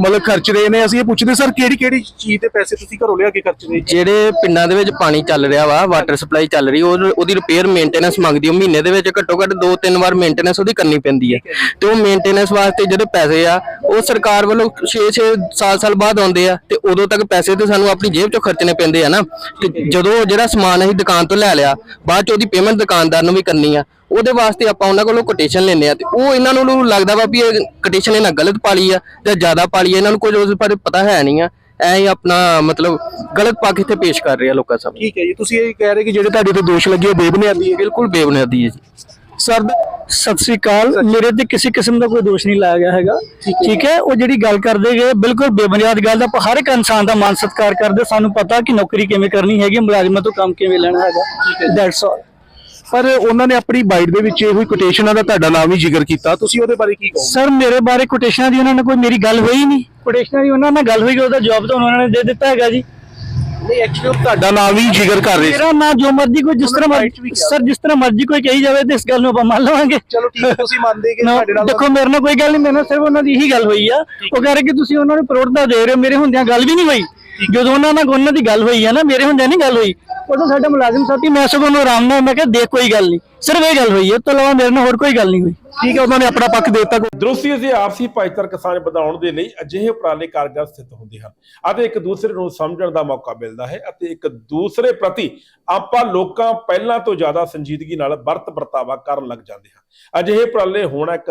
ਮਤਲਬ ਖਰਚ ਰਹੇ ਨੇ, ਅਸੀਂ ਇਹ ਪੁੱਛਦੇ, ਸਰ, ਕਿਹੜੀ ਕਿਹੜੀ ਚੀਜ਼ ਤੇ ਪੈਸੇ ਤੁਸੀਂ ਘਰੋਂ ਲਿਆ ਕੇ ਖਰਚ ਰਹੇ? ਜਿਹੜੇ ਪਿੰਡਾਂ ਦੇ ਵਿੱਚ ਪਾਣੀ ਚੱਲ ਰਿਹਾ ਵਾ ਵਾਟਰ ਸਪਲਾਈ ਚੱਲ ਰਹੀ ਉਹਦੀ ਰਿਪੇਅਰ ਮੇਨਟੇਨੈਂਸ ਮੰਗਦੀ ਉਹ ਮਹੀਨੇ ਦੇ ਵਿੱਚ ਘੱਟੋ ਘੱਟ ਦੋ ਤਿੰਨ ਵਾਰ ਮੇਨਟੇਨੈਂਸ ਉਹਦੀ ਕਰਨੀ ਪੈਂਦੀ ਹੈ ਤੇ ਉਹ ਮੇਨਟੇਨੈਂਸ ਵਾਸਤੇ ਜਿਹੜੇ ਪੈਸੇ ਆ, ਉਹ ਸਰਕਾਰ ਵੱਲੋਂ 6-6 ਸਾਲ-ਸਾਲ ਬਾਅਦ ਆਉਂਦੇ ਆ ਤੇ ਉਦੋਂ ਤੱਕ ਪੈਸੇ ਤੇ ਸਾਨੂੰ ਆਪਣੀ ਜੇਬ ਚੋਂ ਖਰਚਣੇ ਪੈਂਦੇ ਆ ਨਾ। ਤੇ ਜਦੋਂ ਜਿਹੜਾ ਸਮਾਨ ਅਸੀਂ ਦੁਕਾਨ ਤੋਂ ਲੈ ਲਿਆ, ਬਾਅਦ ਚ ਉਹਦੀ ਪੇਮੈਂਟ ਦੁਕਾਨਦਾਰ ਨੂੰ ਵੀ ਕਰਨੀ ਆ ਉਹਦੇ ਵਾਸਤੇ ਆਪਾਂ ਉਹਨਾਂ ਕੋਲੋਂ ਕੋਟੇਸ਼ਨ ਲੈਂਦੇ ਆ ਤੇ ਉਹ ਇਹਨਾਂ ਨੂੰ ਲੱਗਦਾ ਵਾ ਵੀ ਇਹ ਕੋਟੇਸ਼ਨ ਇਹਨਾਂ ਗਲਤ ਪਾਲੀ ਆ ਜਾਂ ਜ਼ਿਆਦਾ ਪਾਲੀ ਆ ਇਹਨਾਂ ਨੂੰ ਕੁਝ ਉਸ ਬਾਰੇ ਪਤਾ ਹੈ ਨਹੀਂ ਆ ਐ ਹੀ ਆਪਣਾ ਮਤਲਬ ਗਲਤ ਪਾ ਕੇ ਇੱਥੇ ਪੇਸ਼ ਕਰ ਰਹੇ ਲੋਕਾਂ ਸਾਹਮਣੇ। ਠੀਕ ਹੈ ਜੀ ਤੁਸੀਂ ਇਹ ਕਹਿ ਰਹੇ ਕਿ ਜਿਹੜੇ ਤੁਹਾਡੇ ਤੇ ਦੋਸ਼ ਲੱਗੇ ਉਹ ਬੇਬੁਨਿਆਦੀ ਹੈ। ਬਿਲਕੁਲ ਬੇਬੁਨਿਆਦੀ ਹੈ ਜੀ। ਸਰ ਸਤਿ ਸ੍ਰੀ ਅਕਾਲ। ਮੇਰੇ ਤੇ ਕਿਸੇ ਕਿਸਮ ਦਾ ਕੋਈ ਦੋਸ਼ ਨਹੀਂ ਲਾਇਆ ਗਿਆ ਹੈਗਾ। ਠੀਕ ਹੈ ਉਹ ਜਿਹੜੀ ਗੱਲ ਕਰਦੇ ਗਏ ਬਿਲਕੁਲ ਬੇਬੁਨਿਆਦ ਗੱਲ ਦਾ ਆਪਾਂ ਹਰ ਇੱਕ ਇਨਸਾਨ ਦਾ ਮਾਨ ਸਤਿਕਾਰ ਕਰਦੇ ਸਾਨੂੰ ਪਤਾ ਕਿ ਨੌਕਰੀ ਕਿਵੇਂ ਕਰਨੀ ਹੈਗੀ ਮੁਲਾਜ਼ਮਾਂ ਤੋਂ ਕੰਮ ਕਿਵੇਂ ਲੈਣਾ ਹੈਗਾ। ਦੈਟਸ ਆਲ ਪਰ ਉਹਨਾਂ ਨੇ ਆਪਣੀ ਬਾਈਟ ਦੇ ਵਿੱਚ ਇਹੋ ਹੀ ਕੋਟੇਸ਼ਨਾਂ ਦਾ ਤੁਹਾਡਾ ਨਾਮ ਵੀ ਜ਼ਿਕਰ ਕੀਤਾ। ਤੁਸੀਂ ਉਹਦੇ ਬਾਰੇ ਕੀ ਕਹੋਗੇ? ਸਰ ਮੇਰੇ ਬਾਰੇ ਕੋਟੇਸ਼ਨਾਂ ਦੀ ਉਹਨਾਂ ਨੇ ਕੋਈ ਮੇਰੀ ਗੱਲ ਹੋਈ ਨਹੀਂ। ਕੋਟੇਸ਼ਨਾਂ ਦੀ ਉਹਨਾਂ ਨਾਲ ਗੱਲ ਹੋਈ ਉਹਦਾ ਜਵਾਬ ਤਾਂ ਉਹਨਾਂ ਨੇ ਦੇ ਦਿੱਤਾ ਹੈਗਾ ਜੀ। ਨਹੀਂ ਐਕਚੁਅਲੀ ਤੁਹਾਡਾ ਨਾਮ ਵੀ ਜ਼ਿਕਰ ਕਰ ਰਹੇ ਸੀ। ਮੇਰਾ ਨਾਂ ਜੋ ਮਰਜ਼ੀ ਕੋਈ ਜਿਸ ਤਰ੍ਹਾਂ ਮਰਜ਼ੀ ਸਰ ਜਿਸ ਤਰ੍ਹਾਂ ਮਰਜ਼ੀ ਕੋਈ ਕਹੀ ਜਾਵੇ ਤੇ ਇਸ ਗੱਲ ਨੂੰ ਆਪਾਂ ਮੰਨ ਲਵਾਂਗੇ। ਚਲੋ ਠੀਕ ਤੁਸੀਂ ਮੰਨਦੇ ਕਿ ਤੁਹਾਡੇ ਨਾਲ ਦੇਖੋ ਮੇਰੇ ਨਾਲ ਕੋਈ ਗੱਲ ਨਹੀਂ ਮੇਰੇ ਨਾਲ ਸਿਰਫ ਉਹਨਾਂ ਦੀ ਇਹੀ ਗੱਲ ਹੋਈ ਆ। ਉਹ ਕਹਿ ਰਹੇ ਕਿ ਤੁਸੀਂ ਉਹਨਾਂ ਨੂੰ ਪ੍ਰੋੜਤਾ ਦੇ ਰਹੇ ਹੋ ਮੇਰੇ ਹੁੰਦਿਆਂ ਗੱਲ ਵੀ ਨਹੀਂ ਹੋਈ। ਜਦੋਂ ਉਹਨਾਂ ਨਾਲ ਉਹਨਾਂ ਦੀ ਗੱਲ ਹੋਈ ਆ ਨਾ ਮੇਰੇ ਹੁੰਦਿਆਂ ਨਹੀਂ ਗੱਲ ਹੋਈ। ਉਦੋਂ ਸਾਡੇ ਮੁਲਾਜ਼ਮ ਸਾਥੀ ਮੈਂ ਸਗੋਂ ਉਹਨੂੰ ਆਰਾਮ ਨਾਲ ਮੈਂ ਕਿਹਾ, ਦੇਖ, ਕੋਈ ਗੱਲ ਨਹੀਂ। ਸਿਰਫ ਇਹ ਗੱਲ ਹੋਈ ਹੈ, ਤੋਂ ਇਲਾਵਾ ਮੇਰੇ ਨਾਲ ਹੋਰ ਕੋਈ ਗੱਲ ਨਹੀਂ ਹੋਈ। ਠੀਕ ਹੈ, ਉਹਨਾਂ ਨੇ ਆਪਣਾ ਪੱਖ ਦੇ ਦਿੱਤਾ। ਦਰੁਸਤੀ ਅਤੇ ਆਪਸੀ ਭਾਈਚਾਰਕ ਸਾਂਝ ਵਧਾਉਣ ਦੇ ਲਈ ਅਜਿਹੇ ਉਪਰਾਲੇ ਕਾਰਗਰ ਸਥਿਤ ਹੁੰਦੇ ਹਨ। ਅਤੇ ਇੱਕ ਦੂਸਰੇ ਨੂੰ ਸਮਝਣ ਦਾ ਮੌਕਾ ਮਿਲਦਾ ਹੈ ਅਤੇ ਇੱਕ ਦੂਸਰੇ ਪ੍ਰਤੀ ਆਪਾਂ ਲੋਕਾਂ ਪਹਿਲਾਂ ਤੋਂ ਜ਼ਿਆਦਾ ਸੰਜੀਦਗੀ ਨਾਲ ਵਰਤ ਵਰਤਾਵਾ ਕਰਨ ਲੱਗ ਜਾਂਦੇ ਹਨ ਅਜਿਹੇ ਉਪਰਾਲੇ ਹੋਣਾ ਇੱਕ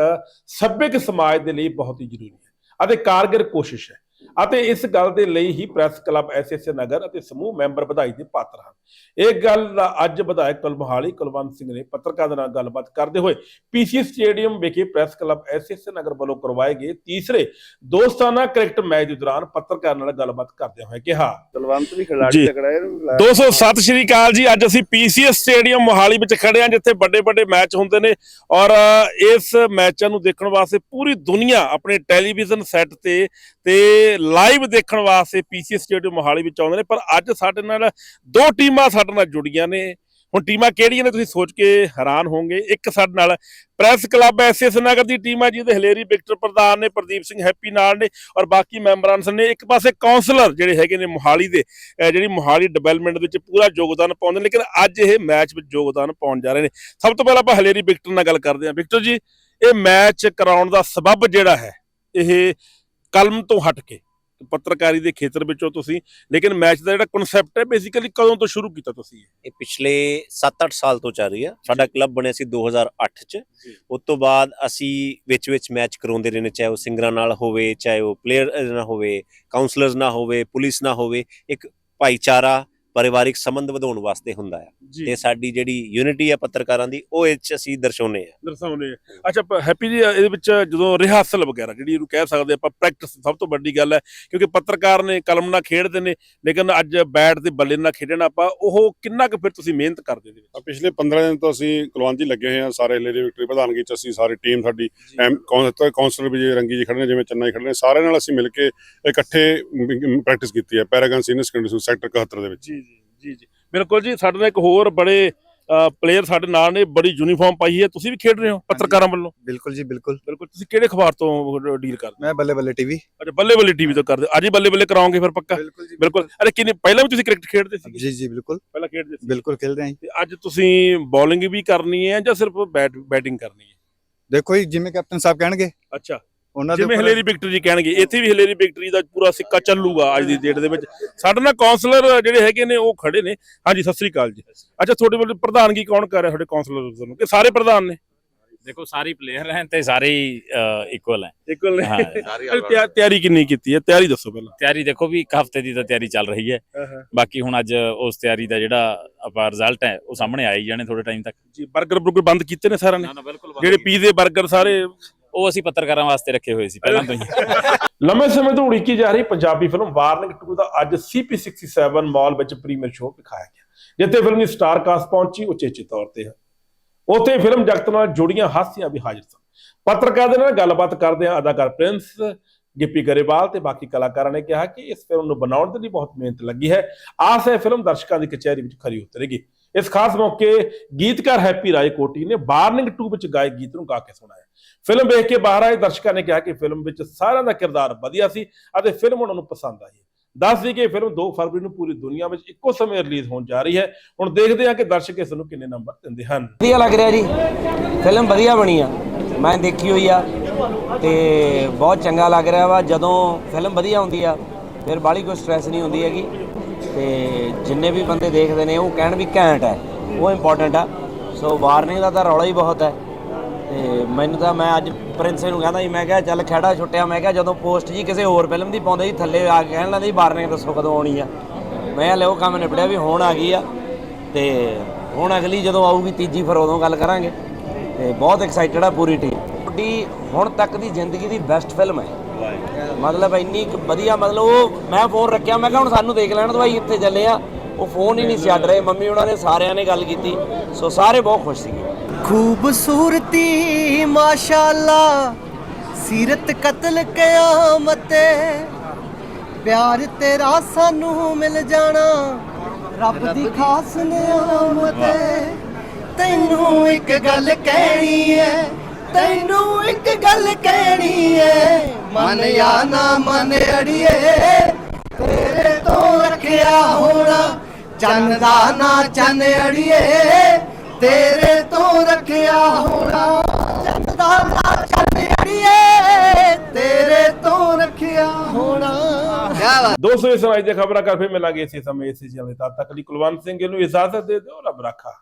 ਸੱਭਿਅਕ ਸਮਾਜ ਦੇ ਲਈ ਬਹੁਤ ਹੀ ਜ਼ਰੂਰੀ ਹੈ ਅਤੇ ਕਾਰਗਰ ਕੋਸ਼ਿਸ਼ ਹੈ। ਅਤੇ ਇਸ ਗੱਲ ਦੇ ਲਈ ਹੀ ਪ੍ਰੈਸ ਕਲੱਬ ਐਸਐਸ ਨਗਰ ਅਤੇ ਸਮੂਹ ਮੈਂਬਰ ਵਧਾਈ ਦੇ ਪਾਤਰ ਹਨ। ਇਹ ਗੱਲ ਦਾ ਅੱਜ ਵਿਧਾਇਕ ਕੁਲਮਹਾਲੀ ਕੁਲਵੰਤ ਸਿੰਘ ਨੇ ਪੱਤਰਕਾਰਾਂ ਨਾਲ ਗੱਲਬਾਤ ਕਰਦੇ ਹੋਏ ਪੀਸੀ ਸਟੇਡੀਅਮ ਵਿਖੇ ਪ੍ਰੈਸ ਕਲੱਬ ਐਸਐਸ ਨਗਰ ਵੱਲੋਂ ਕਰਵਾਏ ਗਏ ਤੀਸਰੇ ਦੋਸਤਾਨਾ ਕ੍ਰਿਕਟ ਮੈਚ ਦੇ ਦੌਰਾਨ ਪੱਤਰਕਾਰਾਂ ਨਾਲ ਗੱਲਬਾਤ ਕਰਦਿਆਂ ਹੋਏ ਕਿਹਾ। ਕੁਲਵੰਤ ਵੀ। ਖਿਲਾੜੀ ਤਕੜਾ ਹੈ ਦੋਸਤੋ ਸਤਿ ਸ਼੍ਰੀ ਅਕਾਲ ਜੀ। ਅੱਜ ਅਸੀਂ ਪੀਸੀਐਸ ਸਟੇਡੀਅਮ ਮੋਹਾਲੀ ਵਿੱਚ ਖੜੇ ਹਾਂ ਜਿੱਥੇ ਵੱਡੇ ਵੱਡੇ ਮੈਚ ਹੁੰਦੇ ਨੇ ਔਰ ਇਸ ਮੈਚਾਂ ਨੂੰ ਦੇਖਣ ਵਾਸਤੇ ਪੂਰੀ ਦੁਨੀਆ ਆਪਣੇ ਟੈਲੀਵਿਜ਼ਨ ਸੈੱਟ ਤੇ ਤੇ ਲਾਈਵ ਦੇਖਣ ਵਾਸਤੇ ਪੀਸੀਐਸ ਸਟੇਡੀਅਮ ਮੋਹਾਲੀ ਵਿੱਚ ਆਉਂਦੇ ਨੇ, ਪਰ ਅੱਜ ਸਾਡੇ ਨਾਲ ਦੋ ਟੀਮਾਂ ਸਾਡੇ ਨਾਲ ਜੁੜੀਆਂ ਨੇ। ਹੁਣ ਟੀਮਾਂ ਕਿਹੜੀਆਂ ਨੇ ਤੁਸੀਂ ਸੋਚ ਕੇ ਹੈਰਾਨ ਹੋਵੋਗੇ? ਇੱਕ ਸਾਡੇ ਨਾਲ ਪ੍ਰੈਸ ਕਲੱਬ ਐਸਐਸ ਨਗਰ ਦੀ ਟੀਮ ਹੈ ਜਿਹਦੇ ਹਲੇਰੀ ਵਿਕਟਰ ਪ੍ਰਧਾਨ ਨੇ, ਪ੍ਰਦੀਪ ਸਿੰਘ ਹੈਪੀ ਨਾਲ ਨੇ, ਔਰ ਬਾਕੀ ਮੈਂਬਰਾਂ ਨੇ ਇੱਕ ਪਾਸੇ ਕਾਉਂਸਲਰ ਜਿਹੜੇ ਹੈਗੇ ਨੇ ਮੋਹਾਲੀ ਦੇ ਜਿਹੜੀ ਮੋਹਾਲੀ ਡਿਵੈਲਪਮੈਂਟ ਵਿੱਚ ਪੂਰਾ ਯੋਗਦਾਨ ਪਾਉਂਦੇ ਨੇ, ਲੇਕਿਨ ਅੱਜ ਇਹ ਮੈਚ ਵਿੱਚ ਯੋਗਦਾਨ ਪਾਉਣ ਜਾ ਰਹੇ ਨੇ। ਸਭ ਤੋਂ ਪਹਿਲਾਂ ਆਪਾਂ ਹਲੇਰੀ ਵਿਕਟਰ ਨਾਲ ਗੱਲ ਕਰਦੇ ਹਾਂ। ਵਿਕਟਰ ਜੀ, ਇਹ ਮੈਚ ਕਰਾਉਣ ਦਾ ਸਬਬ ਜਿਹੜਾ ਹੈ, ਇਹ ਕਲਮ ਤੋਂ ਹਟ ਕੇ ਪੱਤਰਕਾਰੀ ਦੇ ਖੇਤਰ ਵਿੱਚੋਂ ਤੁਸੀਂ ਲੇਕਿਨ ਮੈਚ ਦਾ ਜਿਹੜਾ ਕਨਸੈਪਟ ਹੈ ਬੇਸਿਕਲੀ ਕਦੋਂ ਤੋਂ ਸ਼ੁਰੂ ਕੀਤਾ ਤੁਸੀਂ ਇਹ? ਪਿਛਲੇ 7-8 ਸਾਲ ਤੋਂ ਚੱਲ ਰਹੀ ਆ। ਸਾਡਾ ਕਲੱਬ ਬਣਿਆ ਸੀ 2008 ਚ। ਉਸ ਤੋਂ ਬਾਅਦ ਅਸੀਂ ਵਿੱਚ ਵਿੱਚ ਮੈਚ ਕਰਾਉਂਦੇ ਰਹੇ ਨੇ ਚਾਹੇ ਉਹ ਸਿੰਗਰਾਂ ਨਾਲ ਹੋਵੇ ਚਾਹੇ ਉਹ ਪਲੇਅਰ ਨਾਲ ਹੋਵੇ ਕਾਉਂਸਲਰਸ ਨਾਲ ਹੋਵੇ ਪੁਲਿਸ ਨਾਲ ਹੋਵੇ। ਇੱਕ ਭਾਈਚਾਰਾ ਪਰਿਵਾਰਿਕ ਸੰਬੰਧ ਵਧਾਉਣ ਵਾਸਤੇ ਹੁੰਦਾ ਆ। ਤੇ ਸਾਡੀ ਜਿਹੜੀ ਯੂਨਿਟੀ ਆ ਪੱਤਰਕਾਰਾਂ ਦੀ ਉਹ ਇਹ ਚ ਅਸੀਂ ਦਰਸਾਉਂਦੇ ਆ। ਦਰਸਾਉਂਦੇ ਆ। ਅੱਛਾ ਹੈਪੀ ਜੀ ਇਹਦੇ ਵਿੱਚ ਜਦੋਂ ਰਿਹਾਸਲ ਵਗੈਰਾ ਜਿਹੜੀ ਇਹਨੂੰ ਕਹਿ ਸਕਦੇ ਆਪਾਂ ਪ੍ਰੈਕਟਿਸ ਸਭ ਤੋਂ ਵੱਡੀ ਗੱਲ ਹੈ ਕਿਉਂਕਿ ਪੱਤਰਕਾਰ ਨੇ ਕਲਮ ਨਾਲ ਖੇਡਦੇ ਨੇ ਲੇਕਿਨ ਅੱਜ ਬੈਟ ਤੇ ਬੱਲੇ ਨਾਲ ਖੇਡਣਾ ਆਪਾਂ ਉਹ ਕਿੰਨਾ ਕੁ ਫਿਰ ਤੁਸੀਂ ਮਿਹਨਤ ਕਰਦੇ ਦੇ ਵਿੱਚ ਪਿਛਲੇ 15 ਦਿਨ ਤੋਂ ਅਸੀਂ ਕੁਲਵੰਤ ਜੀ ਲੱਗੇ ਹੋਏ ਹਾਂ ਸਾਰੇ ਲੇਡੀ ਵਿਕਟਰੀ ਪ੍ਰਧਾਨਗੀ ਚ ਅਸੀਂ ਸਾਰੀ ਟੀਮ ਸਾਡੀ ਐਮ ਕੌਂ- ਕੌਂਸਲਰ ਵੀ ਜੇ ਰੰਗੀ ਜੀ ਖੜੇ ਨੇ ਜਿਵੇਂ ਚੰਨਾ ਜੀ ਖੜੇ ਨੇ ਸਾਰਿਆਂ ਨਾਲ ਅਸੀਂ ਮਿਲ ਕੇ ਇਕੱਠੇ ਪ੍ਰੈਕਟਿਸ ਕੀਤੀ ਹੈ Paragon senior secondary school sector 71 ਦੇ ਵਿੱਚ। ਜੀ ਜੀ ਜੀ ਜੀ ਬਿਲਕੁਲ ਜੀ ਸਾਡੇ ਨਾਲ ਇੱਕ ਹੋਰ ਬੜੇ ਪਲੇਅਰ ਸਾਡੇ ਨਾਲ ਨੇ ਬੜੀ ਯੂਨੀਫਾਰਮ ਪਾਈ ਹੈ। ਤੁਸੀਂ ਵੀ ਖੇਡ ਰਹੇ ਹੋ ਪੱਤਰਕਾਰਾਂ ਵੱਲੋਂ? ਬਿਲਕੁਲ ਜੀ ਬਿਲਕੁਲ। ਬਿਲਕੁਲ ਤੁਸੀਂ ਕਿਹੜੇ ਅਖਬਾਰ ਤੋਂ ਡੀਲ ਕਰਦੇ? ਮੈਂ ਬੱਲੇ ਬੱਲੇ ਟੀਵੀ ਅੱਛਾ ਬੱਲੇ ਬੱਲੇ ਟੀਵੀ ਤੋਂ ਕਰਦੇ। ਅੱਜ ਹੀ ਬੱਲੇ ਬੱਲੇ ਕਰਾਓਗੇ ਫਿਰ ਪੱਕਾ? ਬਿਲਕੁਲ ਅਰੇ ਕਿੰਨੇ ਪਹਿਲਾਂ ਵੀ ਤੁਸੀਂ ਕ੍ਰਿਕਟ ਖੇਡਦੇ ਸੀ ਜੀ ਜੀ ਬਿਲਕੁਲ। ਪਹਿਲਾਂ ਖੇਡਦੇ ਸੀ ਬਿਲਕੁਲ ਖੇਲਦੇ ਆਂ। ਤੇ ਅੱਜ ਤੁਸੀਂ ਬੋਲਿੰਗ ਵੀ ਕਰਨੀ ਹੈ ਜਾਂ ਸਿਰਫ ਬੈਟ ਬੈਟਿੰਗ ਕਰਨੀ ਹੈ? ਦੇਖੋ ਜੀ ਜਿਵੇਂ ਕੈਪਟਨ ਸਾਹਿਬ ਕਹਿਣਗੇ। ਅੱਛਾ। ਉਹਨਾਂ ਦੇ ਜਿਵੇਂ ਹਲੇਰੀ ਵਿਕਟਰੀ ਜੀ ਕਹਿਣਗੇ ਇੱਥੇ ਵੀ ਹਲੇਰੀ ਵਿਕਟਰੀ ਦਾ ਪੂਰਾ ਸਿੱਕਾ ਚੱਲੂਗਾ ਅੱਜ ਦੀ ਡੇਟ ਦੇ ਵਿੱਚ। ਸਾਡੇ ਨਾਲ ਕਾਉਂਸਲਰ ਜਿਹੜੇ ਹੈਗੇ ਨੇ ਉਹ ਖੜੇ ਨੇ। ਹਾਂਜੀ ਸਤਿ ਸ੍ਰੀ ਅਕਾਲ ਜੀ। ਅੱਛਾ ਤੁਹਾਡੇ ਵੱਲ ਪ੍ਰਧਾਨਗੀ ਕੌਣ ਕਰ ਰਿਹਾ ਤੁਹਾਡੇ ਕਾਉਂਸਲਰ ਨੂੰ ਕਿ ਸਾਰੇ ਪ੍ਰਧਾਨ ਨੇ? ਦੇਖੋ ਸਾਰੇ ਪਲੇਅਰ ਹੈ ਤੇ ਸਾਰੇ ਇਕੁਅਲ ਹੈ। ਇਕੁਅਲ ਨੇ? ਤਿਆਰੀ ਕਿੰਨੀ ਕੀਤੀ ਹੈ? ਤਿਆਰੀ ਦੱਸੋ ਪਹਿਲਾਂ। ਤਿਆਰੀ ਦੇਖੋ ਵੀ ਇੱਕ ਹਫ਼ਤੇ ਦੀ ਤਾਂ ਤਿਆਰੀ ਚੱਲ ਰਹੀ ਹੈ। ਬਾਕੀ ਹੁਣ ਅੱਜ ਉਸ ਤਿਆਰੀ ਦਾ ਜਿਹੜਾ ਆਪਾਂ ਰਿਜ਼ਲਟ ਹੈ ਉਹ ਸਾਹਮਣੇ ਆ ਹੀ ਜਾਣੇ ਥੋੜੇ ਟਾਈਮ ਤੱਕ। ਜੀ 버ਗਰ ਬੁਰਗਰ ਬੰਦ ਕੀਤੇ ਨੇ ਸਾਰਿਆਂ ਨੇ? ਜਿਹੜੇ ਪੀਜ਼ੇ 버ਗਰ ਸਾਰੇ ਉਹ ਅਸੀਂ ਪੱਤਰਕਾਰਾਂ ਵਾਸਤੇ ਰੱਖੇ ਹੋਏ ਸੀ, ਪਹਿਲਾਂ ਤੋਂ ਹੀ। ਲੰਮੇ ਸਮੇਂ ਤੋਂ ਉਡੀਕੀ ਜਾ ਰਹੀ ਪੰਜਾਬੀ ਫਿਲਮ ਵਾਰਨਿੰਗ 2 ਦਾ ਅੱਜ CP67 ਮਾਲ ਵਿੱਚ ਪ੍ਰੀਮੀਅਰ ਸ਼ੋਅ ਦਿਖਾਇਆ ਗਿਆ, ਜਿੱਥੇ ਫਿਲਮ ਦੀ ਸਟਾਰ ਕਾਸਟ ਪਹੁੰਚੀ ਉਚੇਚੇ ਤੌਰ ਤੇ। ਉੱਥੇ ਫਿਲਮ ਜਗਤ ਨਾਲ ਜੁੜੀਆਂ ਹਾਸੀਆਂ ਵੀ ਹਾਜ਼ਰ ਸਨ। ਪੱਤਰਕਾਰ ਦੇ ਨਾਲ ਗੱਲਬਾਤ ਕਰਦੇ ਆ ਅਦਾਕਾਰ ਪ੍ਰਿੰਸ ਗਿੱਪੀ ਗਰੇਵਾਲ ਤੇ ਬਾਕੀ ਕਲਾਕਾਰਾਂ ਨੇ ਕਿਹਾ ਕਿ ਇਸ ਫਿਲਮ ਨੂੰ ਬਣਾਉਣ ਦੇ ਲਈ ਬਹੁਤ ਮਿਹਨਤ ਲੱਗੀ ਹੈ। ਆਸ ਹੈ ਫਿਲਮ ਦਰਸ਼ਕਾਂ ਦੀ ਕਚਹਿਰੀ ਵਿੱਚ ਖਰੀ ਉਤਰੇਗੀ। ਇਸ ਖਾਸ ਮੌਕੇ ਗੀਤਕਾਰ ਹੈਪੀ ਰਾਏ ਕੋਟੀ ਨੇ ਵਾਰਨਿੰਗ 2 ਵਿੱਚ ਗਾਏ ਗੀਤ ਨੂੰ ਗਾ ਕੇ ਸੁਣਾਇਆ। ਫਿਲਮ ਵੇਖ ਕੇ ਬਾਹਰ ਆਏ, ਦਰਸ਼ਕਾਂ ਨੇ ਕਿਹਾ ਕਿ ਫਿਲਮ ਵਿੱਚ ਸਾਰਿਆਂ ਦਾ ਕਿਰਦਾਰ ਵਧੀਆ ਸੀ ਅਤੇ ਫਿਲਮ ਉਹਨਾਂ ਨੂੰ ਪਸੰਦ ਆਈ। ਦੱਸ ਦਈਏ ਕਿ ਇਹ ਫਿਲਮ 2 ਫਰਵਰੀ ਨੂੰ ਪੂਰੀ ਦੁਨੀਆ ਵਿੱਚ ਇੱਕੋ ਸਮੇਂ ਰਿਲੀਜ਼ ਹੋਣ ਜਾ ਰਹੀ ਹੈ। ਹੁਣ ਦੇਖਦੇ ਹਾਂ ਕਿ ਦਰਸ਼ਕ ਇਸ ਨੂੰ ਕਿੰਨੇ ਨੰਬਰ ਦਿੰਦੇ ਹਨ। ਵਧੀਆ ਲੱਗ ਰਿਹਾ ਜੀ। ਫਿਲਮ ਵਧੀਆ ਬਣੀ ਆ। ਮੈਂ ਦੇਖੀ ਹੋਈ ਆ ਤੇ ਬਹੁਤ ਚੰਗਾ ਲੱਗ ਰਿਹਾ ਵਾ। ਜਦੋਂ ਫਿਲਮ ਵਧੀਆ ਹੁੰਦੀ ਆ, ਫਿਰ ਬਾਹਲੀ ਕੋਈ ਸਟ੍ਰੈਸ ਨਹੀਂ ਹੁੰਦੀ ਹੈਗੀ। ਤੇ ਜਿੰਨੇ ਵੀ ਬੰਦੇ ਦੇਖਦੇ ਨੇ, ਉਹ ਕਹਿਣ ਵੀ ਘੈਂਟ ਹੈ। ਉਹ ਇੰਪੋਰਟੈਂਟ ਆ। ਸੋ ਵਾਰਨਿੰਗ ਦਾ ਤਾਂ ਰੌਲਾ ਹੀ ਬਹੁਤ ਹੈ। ਤੇ ਮੈਨੂੰ ਤਾਂ ਮੈਂ ਅੱਜ ਪ੍ਰਿੰਸੇ ਨੂੰ ਕਹਿੰਦਾ ਜੀ ਮੈਂ ਕਿਹਾ, ਚੱਲ ਖੜਾ ਛੁੱਟਿਆ। ਮੈਂ ਕਿਹਾ, ਜਦੋਂ ਪੋਸਟ ਜੀ ਕਿਸੇ ਹੋਰ ਫਿਲਮ ਦੀ ਪਾਉਂਦੇ ਜੀ ਥੱਲੇ ਆ ਕੇ ਕਹਿਣ ਲੱਗੇ ਜੀ ਵਾਰਨਿੰਗ ਦੱਸੋ ਕਦੋਂ ਆਉਣੀ ਆ? ਮੈਂ ਕਿਹਾ ਉਹ ਕੰਮ ਨਿਬੜਿਆ ਵੀ ਹੁਣ ਆ ਗਈ ਆ। ਤੇ ਹੁਣ ਅਗਲੀ ਜਦੋਂ ਆਊਗੀ, ਤੀਜੀ ਫਿਰ ਉਦੋਂ ਗੱਲ ਕਰਾਂਗੇ। ਤੇ ਬਹੁਤ ਐਕਸਾਈਟਡ ਆ ਪੂਰੀ ਟੀਮ ਤੁਹਾਡੀ ਹੁਣ ਤੱਕ ਦੀ ਜ਼ਿੰਦਗੀ ਦੀ ਬੈਸਟ ਫਿਲਮ ਹੈ। ਮਤਲਬ ਇੰਨੀ ਕੁ ਵਧੀਆ ਮਤਲਬ ਉਹ ਮੈਂ ਫੋਨ ਰੱਖਿਆ ਮੈਂ ਕਿਹਾ ਹੁਣ ਸਾਨੂੰ ਦੇਖ ਲੈਣ ਦਵਾਈ ਇੱਥੇ ਚੱਲੇ ਆ। ਉਹ ਫੋਨ ਹੀ ਨਹੀਂ ਛੱਡ ਰਹੇ ਮੰਮੀ ਉਹਨਾਂ ਨੇ ਸਾਰਿਆਂ ਨੇ ਗੱਲ ਕੀਤੀ। ਸੋ ਸਾਰੇ ਬਹੁਤ ਖੁਸ਼ ਸੀਗੇ। ਖੂਬਸੂਰਤੀ ਮਾਸ਼ਾਅੱਲਾ ਸੀਰਤ ਕਤਲ ਕਿਆਮਤ ਪਿਆਰ ਤੇਰਾ ਸਾਨੂੰ ਮਿਲ ਜਾਣਾ ਰੱਬ ਦੀ ਖਾਸ ਨਿਆਮਤ ਤੈਨੂੰ ਇੱਕ ਗੱਲ ਕਹਿਣੀ ਹੈ ਤੈਨੂੰ ਇੱਕ ਗੱਲ ਕਹਿਣੀ ਹੈ ਮਨ ਜਾਂ ਨਾ ਮਨ ਅੜੀਏ। ਤੇਰੇ ਤੋਂ ਰੱਖਿਆ ਹੋਣਾ ਚੰਨ ਦਾ ਨਾ ਚੰਨ ਅੜੀਏ। ਤੇਰੇ ਤੋਂ ਰੱਖਿਆ ਹੋਣਾ ਚੰਨ ਦਾ ਨਾ ਚੰਨ ਅੜੀਏ। ਤੇਰੇ ਤੋਂ ਰੱਖਿਆ ਹੋਣਾ। ਦੋਸਤੋ, ਇਸ ਸਮੇਂ ਦੀਆਂ ਖਬਰਾਂ ਕਰ ਫਿਰ ਮਿਲਾਂਗੇ ਇਸੇ ਸਮੇਂ, ਇਸੇ ਚੈਨਲ ਤਦ ਤੱਕ ਲਈ ਕੁਲਵੰਤ ਸਿੰਘ ਨੂੰ ਇਜਾਜ਼ਤ ਦੇ ਦਿਓ, ਰੱਬ ਰਾਖਾ।